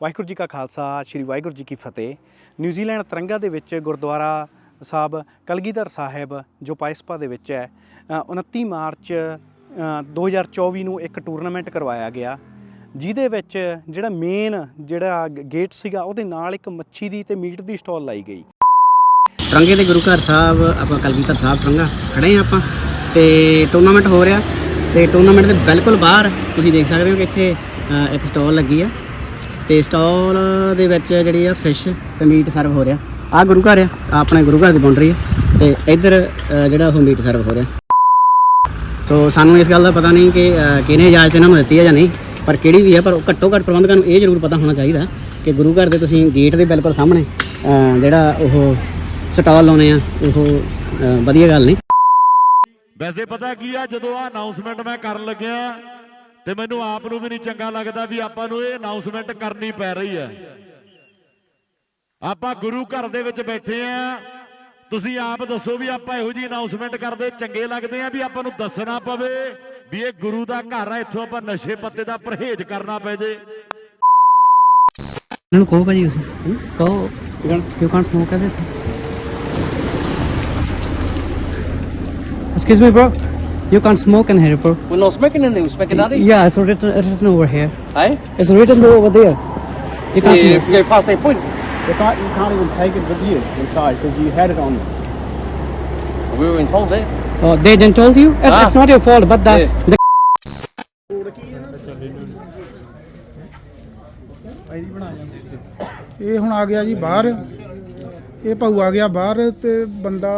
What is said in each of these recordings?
ਵਾਹਿਗੁਰੂ ਜੀ ਕਾ ਖਾਲਸਾ ਸ੍ਰੀ ਵਾਹਿਗੁਰੂ ਜੀ ਕੀ ਫਤਿਹ। ਨਿਊਜ਼ੀਲੈਂਡ ਤਿਰੰਗਾ ਦੇ ਵਿੱਚ ਗੁਰਦੁਆਰਾ ਸਾਹਿਬ ਕਲਗੀਧਰ ਸਾਹਿਬ ਜੋ ਪਾਇਸਪਾ ਦੇ ਵਿੱਚ ਹੈ ਅ, 29 ਮਾਰਚ ਅ, 2024 ਨੂੰ ਇੱਕ ਟੂਰਨਾਮੈਂਟ ਕਰਵਾਇਆ ਗਿਆ। ਜਿਹਦੇ ਵਿੱਚ ਜਿਹੜਾ ਮੇਨ ਜਿਹੜਾ ਗੇਟ ਸੀਗਾ ਉਹਦੇ ਨਾਲ ਇੱਕ ਮੱਛੀ ਦੀ ਤੇ ਮੀਟ ਦੀ ਸਟਾਲ ਲਾਈ ਗਈ। ਤਰੰਗੇ ਦੇ ਗੁਰੂ ਘਰ ਸਾਹਿਬ ਆਪਾਂ ਕਲਗੀਧਰ ਸਾਹਿਬ ਤਰੰਗਾ ਖੜੇ ਆ ਆਪਾਂ ਤੇ ਟੂਰਨਾਮੈਂਟ ਹੋ ਰਿਹਾ। ਤੇ ਟੂਰਨਾਮੈਂਟ ਦੇ ਬਿਲਕੁਲ ਬਾਹਰ ਤੁਸੀਂ ਦੇਖ ਸਕਦੇ ਹੋ ਕਿ ਇੱਥੇ ਇੱਕ ਸਟਾਲ ਲੱਗੀ ਆ। ਤੇ ਸਟਾਲ ਦੇ ਵਿੱਚ ਜਿਹੜੀ ਆ ਫਿਸ਼ ਤੇ ਮੀਟ ਸਰਵ ਹੋ ਰਿਹਾ। ਆ ਗੁਰੂ ਘਰ ਆ ਆਹ ਆਪਣੇ ਗੁਰੂ ਘਰ ਦੀ ਬਾਉਂਡਰੀ ਆ ਤੇ ਇੱਧਰ ਅ, ਜਿਹੜਾ ਉਹ ਮੀਟ ਸਰਵ ਹੋ ਰਿਹਾ। ਸੋ ਸਾਨੂੰ ਇਸ ਗੱਲ ਦਾ ਪਤਾ ਨਹੀਂ ਕਿ ਅ, ਕਿਹਨੇ ਇਜਾਜ਼ਤ ਇਹਨਾਂ ਨੂੰ ਦਿੱਤੀ ਹੈ ਜਾਂ ਨਹੀਂ ਪਰ ਕਿਹੜੀ ਵੀ ਹੈ ਪਰ ਉਹ ਘੱਟੋ ਘੱਟ ਪ੍ਰਬੰਧਕਾਂ ਨੂੰ ਇਹ ਜ਼ਰੂਰ ਪਤਾ ਹੋਣਾ ਚਾਹੀਦਾ ਕਿ ਗੁਰੂ ਘਰ ਦੇ ਤੁਸੀਂ ਗੇਟ ਦੇ ਬਿਲਕੁਲ ਸਾਹਮਣੇ ਅ, ਜਿਹੜਾ ਉਹ ਸਟਾਲ ਲਾਉਣੇ ਆ ਉਹ ਅ, ਵਧੀਆ ਗੱਲ ਨਹੀਂ। ਵੈਸੇ ਪਤਾ ਕੀ ਆ ਜਦੋਂ ਆ ਅਨਾਉਂਸਮੈਂਟ ਮੈਂ ਕਰਨ ਲੱਗਿਆ ਤੇ ਮੈਨੂੰ ਆਪ ਨੂੰ ਵੀ ਨਹੀਂ ਚੰਗਾ ਲੱਗਦਾ ਵੀ ਆਪਾਂ ਨੂੰ ਇਹ ਅਨਾਉਂਸਮੈਂਟ ਕਰਨੀ ਪੈ ਰਹੀ ਹੈ। ਆਪਾਂ ਗੁਰੂ ਘਰ ਦੇ ਵਿੱਚ ਬੈਠੇ ਆ। ਤੁਸੀਂ ਆਪ ਦੱਸੋ ਵੀ ਆਪਾਂ ਇਹੋ ਜੀ ਅਨਾਉਂਸਮੈਂਟ ਕਰਦੇ ਚੰਗੇ ਲੱਗਦੇ ਆ ਵੀ ਆਪਾਂ ਨੂੰ ਦੱਸਣਾ ਪਵੇ ਵੀ ਇਹ ਗੁਰੂ ਦਾ ਘਰ ਆ ਇੱਥੋਂ ਆਪਾਂ ਨਸ਼ੇ ਪੱਤੇ ਦਾ ਪਰਹੇਜ਼ ਕਰਨਾ ਪੈ ਜੇ। ਨੂੰ ਕਹੋ ਭਾਜੀ ਤੁਸੀਂ। ਕਹੋ। You can't smoke at it Excuse me, bro. You can't smoke in here, bro. We're not smoking in there, we're smoking out here. Yeah, it's written, written over here. Hey? It's written over there. You can't Yeah, if smoke. you go past that point. It's like you can't even take it with you inside because you had it on. We were told that. Oh, they didn't told you? It- Ah. It's not your fault, but that. Yeah. the ਇਹ ਹੁਣ ਆ ਗਿਆ ਜੀ ਬਾਹਰ ਇਹ ਭਾਊ ਆ ਗਿਆ ਬਾਹਰ ਤੇ ਬੰਦਾ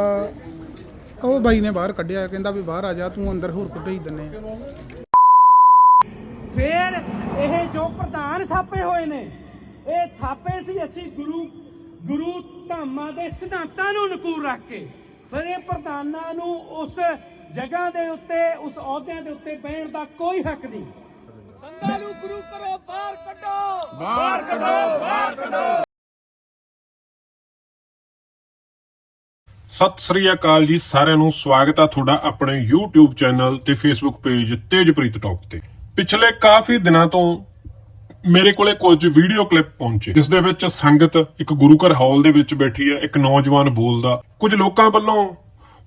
ਉਹ ਬਾਈ ਨੇ ਬਾਹਰ ਕੱਢਿਆ ਕਹਿੰਦਾ ਵੀ ਬਾਹਰ ਆ ਜਾ ਤੂੰ ਅੰਦਰ ਹੋਰ ਕੋ ਭੇਜ ਦਿੰਨੇ ਆ। ਫਿਰ ਇਹ ਜੋ ਪ੍ਰਧਾਨ ਥਾਪੇ ਹੋਏ ਨੇ ਇਹ ਥਾਪੇ ਸੀ ਅਸੀਂ ਗੁਰੂ ਗੁਰੂ ਧਾਮਾਂ ਦੇ ਸਿਧਾਂਤਾਂ ਨੂੰ ਅਨੁਕੂਲ ਰੱਖ ਕੇ। ਫਿਰ ਇਹ ਪ੍ਰਧਾਨਾਂ ਨੂੰ ਉਸ ਜਗ੍ਹਾ ਦੇ ਉੱਤੇ ਉਸ ਅਹੁਦਿਆਂ ਦੇ ਉੱਤੇ ਬਹਿਣ ਦਾ ਕੋਈ ਹੱਕ ਨਹੀਂ। ਸਤਿ ਸ੍ਰੀ ਅਕਾਲ ਜੀ, ਸਾਰਿਆਂ ਨੂੰ ਸਵਾਗਤ ਆ ਤੁਹਾਡਾ ਆਪਣੇ YouTube ਚੈਨਲ ਤੇ Facebook ਪੇਜ ਤੇਜਪ੍ਰੀਤ ਟਾਕ ਤੇ। ਪਿਛਲੇ ਕਾਫੀ ਦਿਨਾਂ ਤੋਂ ਮੇਰੇ ਕੋਲੇ ਕੁਝ ਵੀਡੀਓ ਕਲਿੱਪ ਪਹੁੰਚੇ, ਜਿਸ ਦੇ ਵਿੱਚ ਸੰਗਤ ਇੱਕ ਗੁਰੂ ਘਰ ਹਾਲ ਦੇ ਵਿੱਚ ਬੈਠੀ ਹੈ ਇੱਕ ਨੌਜਵਾਨ ਬੋਲਦਾ, ਕੁਝ ਲੋਕਾਂ ਵੱਲੋਂ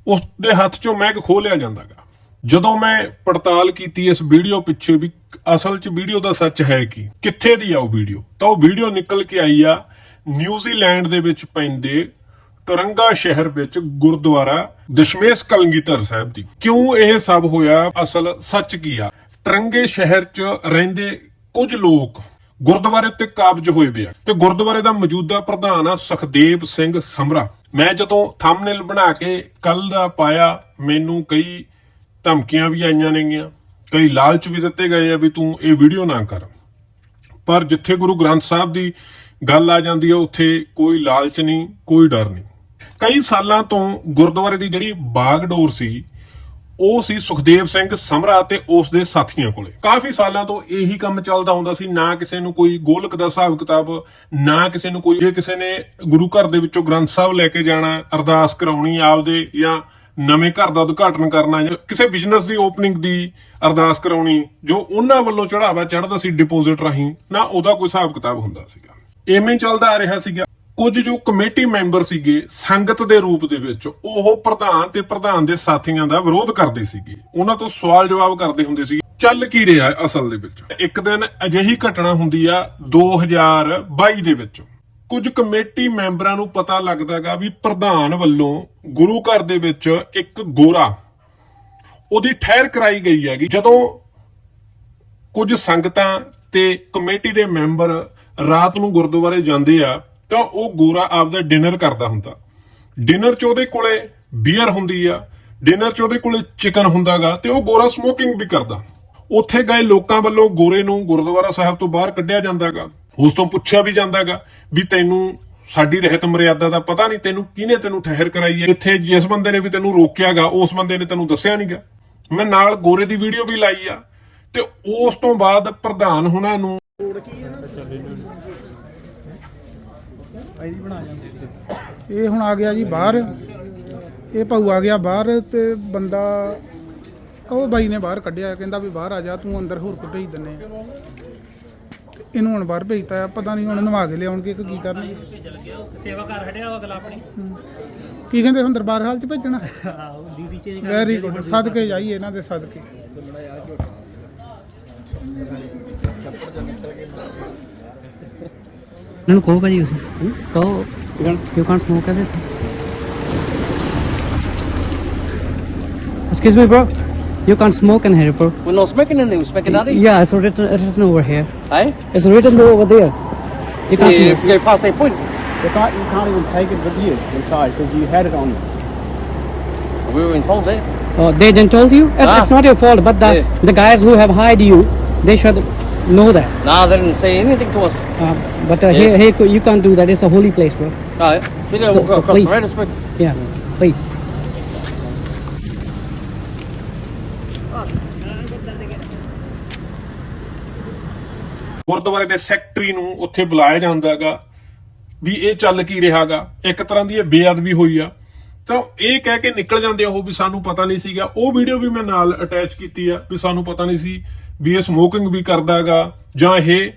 ਉਸ ਦੇ ਹੱਥ 'ਚੋਂ ਮੈਗ ਖੋਹ ਲਿਆ ਜਾਂਦਾਗਾ। ਜਦੋਂ ਮੈਂ ਪੜਤਾਲ ਕੀਤੀ ਇਸ ਵੀਡੀਓ ਪਿੱਛੇ ਵੀ, ਅਸਲ 'ਚ ਵੀਡੀਓ ਦਾ ਸੱਚ ਹੈ ਕੀ? ਕਿੱਥੇ ਦੀ ਆ ਉਹ ਵੀਡੀਓ ਤਾਂ ਉਹ ਵੀਡੀਓ ਨਿਕਲ ਕੇ ਆਈ ਆ ਨਿਊਜ਼ੀਲੈਂਡ ਦੇ ਵਿੱਚ ਪੈਂਦੇ ਟਰੰਗਾ ਸ਼ਹਿਰ ਵਿੱਚ ਗੁਰਦੁਆਰਾ ਦਸ਼ਮੇਸ਼ ਕਲਗੀਧਰ ਸਾਹਿਬ ਦੀ। ਕਿਉਂ ਇਹ ਸਭ ਹੋਇਆ? ਅਸਲ ਸੱਚ ਕੀ ਆ? ਟਰੰਗੇ ਸ਼ਹਿਰ 'ਚ ਰਹਿੰਦੇ ਕੁਝ ਲੋਕ ਗੁਰਦੁਆਰੇ ਉੱਤੇ ਕਾਬਜ ਹੋਏ ਪਿਆ ਤੇ ਗੁਰਦੁਆਰੇ ਦਾ ਮੌਜੂਦਾ ਪ੍ਰਧਾਨ ਆ ਸੁਖਦੇਵ ਸਿੰਘ ਸਮਰਾ। ਮੈਂ ਜਦੋਂ ਥੰਬਨੇਲ ਬਣਾ ਕੇ ਕੱਲ ਦਾ ਪਾਇਆ, ਮੈਨੂੰ ਕਈ ਧਮਕੀਆਂ ਵੀ ਆਈਆਂ ਨੇਗੀਆਂ। ਕਈ ਲਾਲਚ ਵੀ ਦਿੱਤੇ ਗਏ ਆ ਵੀ ਤੂੰ ਇਹ ਵੀਡੀਓ ਨਾ ਕਰ। ਪਰ ਜਿੱਥੇ ਗੁਰੂ ਗ੍ਰੰਥ ਸਾਹਿਬ ਦੀ ਗੱਲ ਆ ਜਾਂਦੀ ਹੈ ਉੱਥੇ ਕੋਈ ਲਾਲਚ ਨਹੀਂ, ਕੋਈ ਡਰ ਨਹੀਂ। ਕਈ ਸਾਲਾਂ ਤੋਂ ਗੁਰਦੁਆਰੇ ਦੀ ਜਿਹੜੀ ਬਾਗਡੋਰ ਸੀ, ਉਹ ਸੀ ਸੁਖਦੇਵ ਸਿੰਘ ਸਮਰਾ ਤੇ ਉਸ ਦੇ ਸਾਥੀਆਂ ਕੋਲੇ। ਕਾਫੀ ਸਾਲਾਂ ਤੋਂ ਇਹੀ ਕੰਮ ਚੱਲਦਾ ਹੁੰਦਾ ਸੀ, ਨਾ ਕਿਸੇ ਨੂੰ ਕੋਈ ਗੋਲਕ ਦਾ ਹਿਸਾਬ ਕਿਤਾਬ, ਨਾ ਕਿਸੇ ਨੂੰ ਕੋਈ, ਜੇ ਕਿਸੇ ਨੇ ਗੁਰੂ ਘਰ ਦੇ ਵਿੱਚੋਂ ਗ੍ਰੰਥ ਸਾਹਿਬ ਲੈ ਕੇ ਜਾਣਾ, ਅਰਦਾਸ ਕਰਾਉਣੀ ਆਪਦੇ ਜਾਂ ਨਵੇਂ ਘਰ ਦਾ ਉਦਘਾਟਨ ਕਰਨਾ, ਜਾਂ ਕਿਸੇ ਬਿਜ਼ਨਸ ਦੀ ਓਪਨਿੰਗ ਦੀ ਅਰਦਾਸ ਕਰਾਉਣੀ, ਜੋ ਉਹਨਾਂ ਵੱਲੋਂ ਚੜਾਵਾ ਚੜਦਾ ਸੀ ਡਿਪੋਜ਼ਿਟ ਰਾਹੀਂ, ਨਾ ਉਹਦਾ ਕੋਈ ਹਿਸਾਬ ਕਿਤਾਬ ਹੁੰਦਾ ਸੀਗਾ। ਐਵੇਂ ਚੱਲਦਾ ਆ ਰਿਹਾ ਸੀਗਾ। ਕੁਝ ਜੋ ਕਮੇਟੀ ਮੈਂਬਰ ਸੀਗੇ ਸੰਗਤ ਦੇ ਰੂਪ ਦੇ ਵਿੱਚ, ਉਹ ਪ੍ਰਧਾਨ ਤੇ ਪ੍ਰਧਾਨ ਦੇ ਸਾਥੀਆਂ ਦਾ ਵਿਰੋਧ ਕਰਦੇ ਸੀਗੇ। ਉਹਨਾਂ ਤੋਂ ਸਵਾਲ ਜਵਾਬ ਕਰਦੇ ਹੁੰਦੇ ਸੀ ਚੱਲ ਕੀ ਰਿਹਾ ਅਸਲ ਦੇ ਵਿੱਚ? ਇੱਕ ਦਿਨ ਅਜਿਹੀ ਘਟਨਾ ਹੁੰਦੀ ਆ 2022 ਦੇ ਵਿੱਚ। ਕੁਝ ਕਮੇਟੀ ਮੈਂਬਰਾਂ ਨੂੰ ਪਤਾ ਲੱਗਦਾਗਾ ਵੀ ਪ੍ਰਧਾਨ ਵੱਲੋਂ ਗੁਰੂ ਘਰ ਦੇ ਵਿੱਚ ਇੱਕ ਗੋਰਾ, ਉਹਦੀ ਠਹਿਰ ਕਰਾਈ ਗਈ ਹੈਗੀ। ਜਦੋਂ ਕੁਝ ਸੰਗਤਾਂ ਤੇ ਕਮੇਟੀ ਦੇ ਮੈਂਬਰ ਰਾਤ ਨੂੰ ਗੁਰਦੁਆਰੇ ਜਾਂਦੇ ਆ ਤਾਂ ਉਹ ਗੋਰਾ ਆਪਦਾ ਡਿਨਰ ਕਰਦਾ ਹੁੰਦਾ। ਡਿਨਰ 'ਚ ਉਹਦੇ ਕੋਲੇ ਬੀਅਰ ਹੁੰਦੀ ਆ, ਡਿਨਰ 'ਚ ਉਹਦੇ ਕੋਲੇ ਚਿਕਨ ਹੁੰਦਾਗਾ ਤੇ ਉਹ ਗੋਰਾ ਸਮੋਕਿੰਗ ਵੀ ਕਰਦਾ। ਉੱਥੇ ਗਏ ਲੋਕਾਂ ਵੱਲੋਂ ਗੋਰੇ ਨੂੰ ਗੁਰਦੁਆਰਾ ਸਾਹਿਬ ਤੋਂ ਬਾਹਰ ਕੱਢਿਆ ਜਾਂਦਾਗਾ। ਉਸ ਤੋਂ ਪੁੱਛਿਆ ਵੀ ਜਾਂਦਾਗਾ ਵੀ ਤੈਨੂੰ ਸਾਡੀ ਰਹਿਤ ਮਰਿਆਦਾ ਦਾ ਪਤਾ ਨਹੀਂ, ਤੈਨੂੰ ਕਿਹਨੇ ਤੈਨੂੰ ਠਹਿਰ ਕਰਾਈ ਹੈ? ਇੱਥੇ ਜਿਸ ਬੰਦੇ ਨੇ ਵੀ ਤੈਨੂੰ ਰੋਕਿਆਗਾ, ਉਸ ਬੰਦੇ ਨੇ ਤੈਨੂੰ ਦੱਸਿਆ ਨਹੀਂਗਾ ਮੈਂ ਨਾਲ ਗੋਰੇ ਦੀ ਵੀਡੀਓ ਵੀ ਲਾਈ ਆ ਤੇ ਉਸ ਤੋਂ ਬਾਅਦ ਪ੍ਰਧਾਨ ਹੁਣਾਂ ਨੂੰ ਇਹ ਹੁਣ ਆ ਗਿਆ ਜੀ ਬਾਹਰ। ਇਹ ਭਾਊ ਆ ਗਿਆ ਬਾਹਰ ਤੇ ਬੰਦਾ ਉਹ ਬਾਈ ਨੇ ਬਾਹਰ ਕੱਢਿਆ ਕਹਿੰਦਾ ਵੀ ਬਾਹਰ ਆ ਜਾ ਤੂੰ ਅੰਦਰ ਹੋਰ ਕੋ ਭੇਜ ਦਿੰਨੇ ਆ। ਇਹਨੂੰ ਹੁਣ ਬਾਹਰ ਭੇਜਤਾ ਆ ਪਤਾ ਨਹੀਂ ਹੁਣ ਨਵਾ ਕੇ ਲਿਆਉਣਗੇ ਕਿ ਕੀ ਕਰਨਗੇ। ਸੇਵਾ ਕਰ ਹਟਿਆ ਅਗਲਾ ਆਪਣੀ। ਕੀ ਕਹਿੰਦੇ ਹੁਣ ਦਰਬਾਰ ਹਾਲ ਚ ਭੇਜਣਾ? ਆਹੋ ਵੈਰੀ ਗੁੱਡ ਸਦਕੇ ਜਾਈਏ ਇਹਨਾਂ ਦੇ ਸਦਕੇ। No, go by you. Go. You can't, smoke at. Excuse me, bro. You can't smoke in here, bro. We're not smoking in there. We're smoking out Yeah, it's written, written over here. Hey? It's written over there. You can't smoke. If you go past that point. It's like you can't even take it with you inside because you had it on you. We were told that. Oh, they didn't told you? Ah. It's not your fault, but the, the guys who have hired you, they should know that. Nah, they didn't say anything to us. Uh, but uh, Yeah. here, here, you can't do that. It's a holy place, bro. Alright, so you So- walk so across please. the and smoke. Yeah, please. ਗੁਰਦੁਆਰੇ ਦੇ secretary ਨੂੰ ਉੱਥੇ ਬੁਲਾਇਆ ਜਾਂਦਾਗਾ ਵੀ ਇਹ ਚੱਲ ਕੀ ਰਿਹਾਗਾ ਇੱਕ ਤਰ੍ਹਾਂ ਦੀ ਇਹ ਬੇਅਦਬੀ ਹੋਈ ਆ ਤਾਂ ਇਹ ਕਹਿ ਕੇ ਨਿਕਲ ਜਾਂਦੇ ਆ ਉਹ ਵੀ ਸਾਨੂੰ ਪਤਾ ਨਹੀਂ ਸੀਗਾ ਉਹ ਵੀਡੀਓ ਵੀ ਮੈਂ ਨਾਲ ਅਟੈਚ ਕੀਤੀ ਆ ਵੀ ਸਾਨੂੰ ਪਤਾ ਨਹੀਂ ਸੀ ਵੀ ਇਹ ਸਮੋਕਿੰਗ ਵੀ ਕਰਦਾਗਾ ਜਾਂ ਇਹ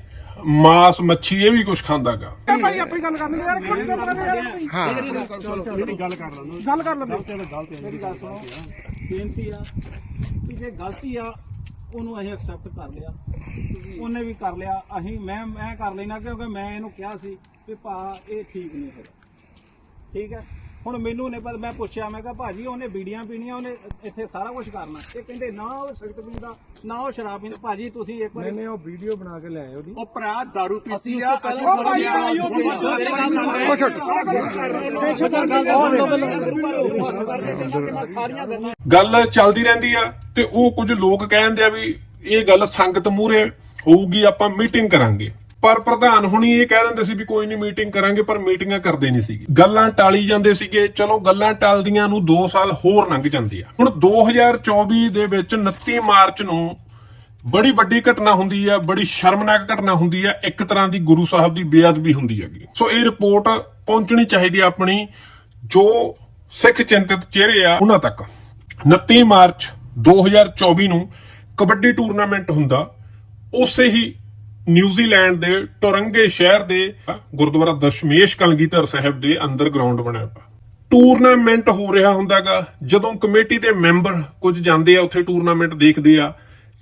ਮਾਸ ਮੱਛੀ ਇਹ ਵੀ ਕੁਝ ਖਾਂਦਾਗਾ। ਭਾਈ ਆਪਣੀ ਗੱਲ ਕਰਨੀ ਯਾਰ ਕੋਈ ਹਾਂ। ਗੱਲ ਕਰ ਲੈਂਦੇ ਗੱਲ ਕਰ ਲੈਂਦੇ ਮੇਰੀ ਗੱਲ ਸੁਣੋ। ਬੇਨਤੀ ਆ ਕਿ ਜੇ ਗਲਤੀ ਆ ਉਹਨੂੰ ਅਸੀਂ ਐਕਸੈਪਟ ਕਰ ਲਿਆ। ਉਹਨੇ ਵੀ ਕਰ ਲਿਆ। ਅਸੀਂ ਮੈਂ ਮੈਂ ਕਰ ਲੈਣਾ ਕਿਉਂਕਿ ਮੈਂ ਇਹਨੂੰ ਕਿਹਾ ਸੀ ਕਿ ਭਾ ਇਹ ਠੀਕ ਨਹੀਂ ਹੈਗਾ। ਠੀਕ ਹੈ? ਹੁਣ ਮੈਨੂੰ ਨੇ ਪਰ ਮੈਂ ਪੁੱਛਿਆ ਮੈਂ ਕਿਹਾ ਭਾਜੀ ਉਹਨੇ ਬੀੜੀਆਂ ਪੀਣੀਆਂ ਉਹਨੇ ਇੱਥੇ ਸਾਰਾ ਕੁਝ ਕਰਨਾ। ਇਹ ਕਹਿੰਦੇ ਨਾ ਉਹ ਸਿਗਰਟ ਪੀਂਦਾ ਨਾ ਉਹ ਸ਼ਰਾਬ ਪੀਂਦਾ ਭਾਜੀ ਤੁਸੀਂ ਇੱਕ ਵਾਰੀ ਉਹ ਵੀਡੀਓ ਬਣਾ ਕੇ ਲੈ ਉਹਦੀ ਉਹ ਭਰਾ दारू ਪੀਤੀ ਆ ਅਸੀਂ ਉਹ ਭਾਈ ਆਇਓ। ਗੱਲ ਚੱਲਦੀ ਰਹਿੰਦੀ ਆ ਤੇ ਉਹ ਕੁਝ ਲੋਕ ਕਹਿੰਦੇ ਆ ਵੀ ਇਹ ਗੱਲ ਸੰਗਤ ਮੂਰੇ ਹੋਊਗੀ ਆਪਾਂ ਮੀਟਿੰਗ ਕਰਾਂਗੇ। ਪਰ ਪ੍ਰਧਾਨ ਹੁਣੀ ਇਹ ਕਹਿ ਦਿੰਦੇ ਸੀ ਵੀ ਕੋਈ ਨਹੀਂ ਮੀਟਿੰਗ ਕਰਾਂਗੇ, ਪਰ ਮੀਟਿੰਗਾਂ ਕਰਦੇ ਨਹੀਂ ਸੀਗੇ। ਗੱਲਾਂ ਟਾਲੀ ਜਾਂਦੇ ਸੀਗੇ, ਚਲੋ ਗੱਲਾਂ ਟਾਲਦੀਆਂ ਨੂੰ 2 ਸਾਲ ਹੋਰ ਲੰਘ ਜਾਂਦੇ ਆ ਹੁਣ 2024 ਦੇ ਵਿੱਚ 29 ਮਾਰਚ ਨੂੰ ਬੜੀ ਵੱਡੀ ਘਟਨਾ ਹੁੰਦੀ ਆ, ਬੜੀ ਸ਼ਰਮਨਾਕ ਘਟਨਾ ਹੁੰਦੀ ਆ, ਇੱਕ ਤਰ੍ਹਾਂ ਦੀ ਗੁਰੂ ਸਾਹਿਬ ਦੀ ਬੇਅਦਬੀ ਹੁੰਦੀ ਹੈਗੀ। ਸੋ ਇਹ ਰਿਪੋਰਟ ਪਹੁੰਚਣੀ ਚਾਹੀਦੀ ਆ ਆਪਣੀ, ਜੋ ਸਿੱਖ ਚਿੰਤਿਤ ਚਿਹਰੇ ਆ ਉਹਨਾਂ ਤੱਕ। 29 ਮਾਰਚ 2024 ਨੂੰ ਕਬੱਡੀ ਟੂਰਨਾਮੈਂਟ ਹੁੰਦਾ, ਉਸੇ ਹੀ ਨਿਊਜ਼ੀਲੈਂਡ ਦੇ ਟੋਰੰਗੇ ਸ਼ਹਿਰ ਦੇ ਗੁਰਦੁਆਰਾ ਦਸ਼ਮੇਸ਼ ਕਲਗੀਧਰ ਸਾਹਿਬ ਦੇ ਅੰਦਰ ਗਰਾਊਂਡ ਬਣਿਆ ਪਿਆ ਟੂਰਨਾਮੈਂਟ ਹੋ ਰਿਹਾ ਹੁੰਦਾਗਾ। ਜਦੋਂ ਕਮੇਟੀ ਦੇ ਮੈਂਬਰ ਕੁਝ ਜਾਂਦੇ ਆ, ਉੱਥੇ ਟੂਰਨਾਮੈਂਟ ਦੇਖਦੇ ਆ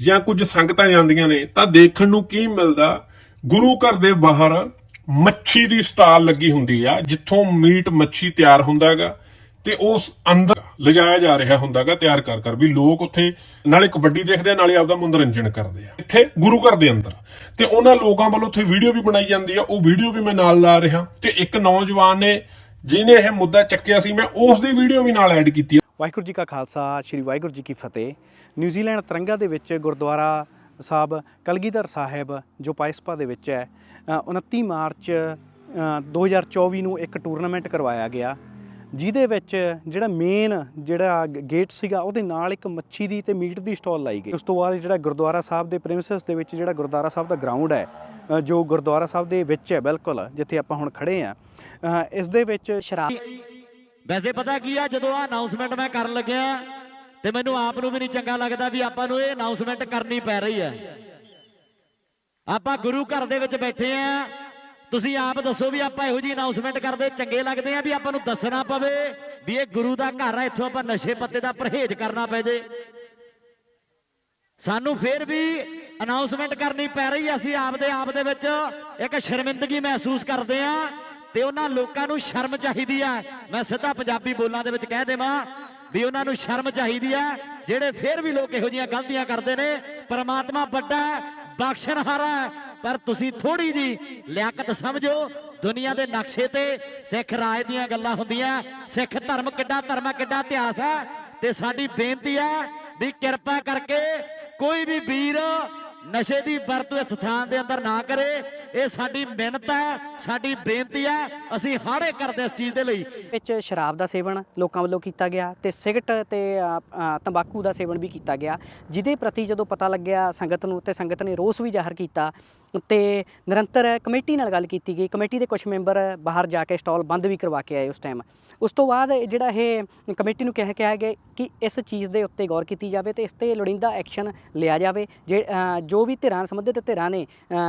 ਜਾਂ ਕੁਝ ਸੰਗਤਾਂ ਜਾਂਦੀਆਂ ਨੇ, ਤਾਂ ਦੇਖਣ ਨੂੰ ਕੀ ਮਿਲਦਾ? ਗੁਰੂ ਘਰ ਦੇ ਬਾਹਰ ਮੱਛੀ ਦੀ ਸਟਾਲ ਲੱਗੀ ਹੁੰਦੀ ਆ, ਜਿੱਥੋਂ ਮੀਟ ਮੱਛੀ ਤਿਆਰ ਹੁੰਦਾਗਾ। ਤੇ ਉਸ ਅੰਦਰ ਲਿਜਾਇਆ ਜਾ ਰਿਹਾ ਹੁੰਦਾਗਾ ਤਿਆਰ ਕਰ ਕਰ ਵੀ ਲੋਕ ਉੱਥੇ ਨਾਲੇ ਕਬੱਡੀ ਦੇਖਦੇ ਆ ਨਾਲੇ ਆਪਦਾ ਮਨੋਰੰਜਨ ਕਰਦੇ ਆ। ਇੱਥੇ ਗੁਰੂ ਘਰ ਦੇ ਅੰਦਰ। ਤੇ ਉਹਨਾਂ ਲੋਕਾਂ ਵੱਲੋਂ ਉੱਥੇ ਵੀਡੀਓ ਵੀ ਬਣਾਈ ਜਾਂਦੀ ਆ ਉਹ ਵੀਡੀਓ ਵੀ ਮੈਂ ਨਾਲ ਲਾ ਰਿਹਾ। ਤੇ ਇੱਕ ਨੌਜਵਾਨ ਨੇ ਜਿਹਨੇ ਇਹ ਮੁੱਦਾ ਚੱਕਿਆ ਸੀ ਮੈਂ ਉਸ ਦੀ ਵੀਡੀਓ ਵੀ ਨਾਲ ਐਡ ਕੀਤੀ ਵਾਹਿਗੁਰੂ ਜੀ ਕਾ ਖਾਲਸਾ ਸ੍ਰੀ ਵਾਹਿਗੁਰੂ ਜੀ ਕੀ ਫਤਿਹ। ਨਿਊਜ਼ੀਲੈਂਡ ਤਿਰੰਗਾ ਦੇ ਵਿੱਚ ਗੁਰਦੁਆਰਾ ਸਾਹਿਬ ਕਲਗੀਧਰ ਸਾਹਿਬ ਜੋ ਪਾਇਸਪਾ ਦੇ ਵਿੱਚ ਹੈ ਅ, 29 ਮਾਰਚ ਅ, 2024 ਨੂੰ ਇੱਕ ਟੂਰਨਾਮੈਂਟ ਕਰਵਾਇਆ ਗਿਆ। ਜਿਹਦੇ ਵਿੱਚ ਜਿਹੜਾ ਮੇਨ ਜਿਹੜਾ ਗੇਟ ਸੀਗਾ, ਉਹਦੇ ਨਾਲ ਇੱਕ ਮੱਛੀ ਦੀ ਤੇ ਮੀਟ ਦੀ ਸਟਾਲ ਲਾਈ ਗਈ। ਉਸ ਤੋਂ ਬਾਅਦ ਜਿਹੜਾ ਗੁਰਦੁਆਰਾ ਸਾਹਿਬ ਦੇ ਪ੍ਰਿੰਸਸ ਦੇ ਵਿੱਚ ਜਿਹੜਾ ਗੁਰਦੁਆਰਾ ਸਾਹਿਬ ਦਾ ਗਰਾਊਂਡ ਹੈ ਜੋ ਗੁਰਦੁਆਰਾ ਸਾਹਿਬ ਦੇ ਵਿੱਚ ਹੈ, ਬਿਲਕੁਲ, ਜਿੱਥੇ ਆਪਾਂ ਹੁਣ ਖੜੇ ਆ ਇਸ ਦੇ ਵਿੱਚ ਸ਼ਰਾਬ ਵੈਸੇ ਪਤਾ ਕੀ ਆ, ਜਦੋਂ ਆ ਅਨਾਉਂਸਮੈਂਟ ਮੈਂ ਕਰਨ ਲੱਗਿਆ, ਤੇ ਮੈਨੂੰ ਆਪ ਨੂੰ ਵੀ ਨਹੀਂ ਚੰਗਾ ਲੱਗਦਾ ਵੀ ਆਪਾਂ ਨੂੰ ਇਹ ਅਨਾਉਂਸਮੈਂਟ ਕਰਨੀ ਪੈ ਰਹੀ ਹੈ। ਆਪਾਂ ਗੁਰੂ ਘਰ ਦੇ ਵਿੱਚ ਬੈਠੇ ਆ ਤੁਸੀਂ ਆਪ ਦੱਸੋ ਵੀ ਆਪਾਂ ਇਹੋ ਜੀ ਅਨਾਉਂਸਮੈਂਟ ਕਰਦੇ ਚੰਗੇ ਲੱਗਦੇ ਆ ਵੀ ਆਪਾਂ ਨੂੰ ਦੱਸਣਾ ਪਵੇ ਵੀ ਇਹ ਗੁਰੂ ਦਾ ਘਰ ਆ ਇੱਥੋਂ ਆਪਾਂ ਨਸ਼ੇ ਪੱਤੇ ਦਾ ਪਰਹੇਜ਼ ਕਰਨਾ ਪੈ ਜੇ। ਸਾਨੂੰ ਫੇਰ ਵੀ ਅਨਾਉਂਸਮੈਂਟ ਕਰਨੀ ਪੈ ਰਹੀ ਹੈ ਅਸੀਂ ਆਪ ਆਪ ਦੇ ਵਿੱਚ ਇੱਕ ਸ਼ਰਮਿੰਦਗੀ ਮਹਿਸੂਸ ਕਰਦੇ ਆ ਤੇ ਉਹਨਾਂ ਲੋਕਾਂ ਨੂੰ ਸ਼ਰਮ ਚਾਹੀਦੀ ਆ। ਮੈਂ ਸਿੱਧਾ ਪੰਜਾਬੀ ਬੋਲਾਂ ਦੇ ਵਿੱਚ ਕਹਿ ਦੇਵਾਂ ਵੀ ਉਹਨਾਂ ਨੂੰ ਸ਼ਰਮ ਚਾਹੀਦੀ ਆ ਜਿਹੜੇ ਫੇਰ ਵੀ ਲੋਕ ਇਹੋ ਜਿਹੀਆਂ ਗਲਤੀਆਂ ਕਰਦੇ ਨੇ। ਪਰਮਾਤਮਾ ਵੱਡਾ ਹੈ, ਬਖਸ਼ਣਹਾਰਾ ਪਰ ਤੁਸੀਂ ਥੋੜੀ ਜੀ ਲਿਆਕਤ ਸਮਝੋ, ਦੁਨੀਆ ਦੇ ਨਕਸ਼ੇ ਤੇ ਸਿੱਖ ਰਾਜ ਦੀਆਂ ਗੱਲਾਂ ਹੁੰਦੀਆਂ। ਸਿੱਖ ਧਰਮ ਕਿੱਡਾ, ਧਰਮ ਹੈ ਕਿੱਡਾ ਇਤਿਹਾਸ ਹੈ। ਤੇ ਸਾਡੀ ਬੇਨਤੀ ਹੈ ਵੀ ਕਿਰਪਾ ਕਰਕੇ ਕੋਈ ਵੀ ਵੀਰ ਨਸ਼ੇ ਦੀ ਵਰਤੋਂ ਇਸ ਸਥਾਨ ਦੇ ਅੰਦਰ ਨਾ ਕਰੇ। ਇਹ ਸਾਡੀ ਮਿਹਨਤ ਹੈ, ਸਾਡੀ ਬੇਨਤੀ ਹੈ। ਅਸੀਂ ਹਾੜੇ ਕਰਦੇ ਇਸ ਚੀਜ਼ ਦੇ ਲਈ। ਵਿੱਚ ਸ਼ਰਾਬ ਦਾ ਸੇਵਨ ਲੋਕਾਂ ਵੱਲੋਂ ਕੀਤਾ ਗਿਆ ਤੇ ਸਿਗਰਟ ਤੇ ਤੰਬਾਕੂ ਦਾ ਸੇਵਨ ਵੀ ਕੀਤਾ ਗਿਆ, ਜਿਹਦੇ ਪ੍ਰਤੀ ਜਦੋਂ ਪਤਾ ਲੱਗਿਆ ਸੰਗਤ ਨੂੰ ਤੇ ਸੰਗਤ ਨੇ ਰੋਸ ਵੀ ਜ਼ਾਹਰ ਕੀਤਾ, ਤੇ ਨਿਰੰਤਰ ਕਮੇਟੀ ਨਾਲ ਗੱਲ ਕੀਤੀ ਗਈ। ਕਮੇਟੀ ਦੇ ਕੁਝ ਮੈਂਬਰ ਬਾਹਰ ਜਾ ਕੇ ਸਟਾਲ ਬੰਦ ਵੀ ਕਰਵਾ ਕੇ ਆਏ ਉਸ ਟਾਈਮ ਉਸ ਤੋਂ ਬਾਅਦ ਜਿਹੜਾ ਇਹ ਕਮੇਟੀ ਨੂੰ ਕਿਹਾ ਕਿਹਾ ਗਿਆ ਕਿ ਇਸ ਚੀਜ਼ ਦੇ ਉੱਤੇ ਗੌਰ ਕੀਤੀ ਜਾਵੇ ਤੇ ਇਸ ਤੇ ਲੋੜੀਂਦਾ ਐਕਸ਼ਨ ਲਿਆ ਜਾਵੇ, ਜੇ ਜੋ ਵੀ ਧਿਰਾਂ, ਸੰਬੰਧਿਤ ਧਿਰਾਂ ਨੇ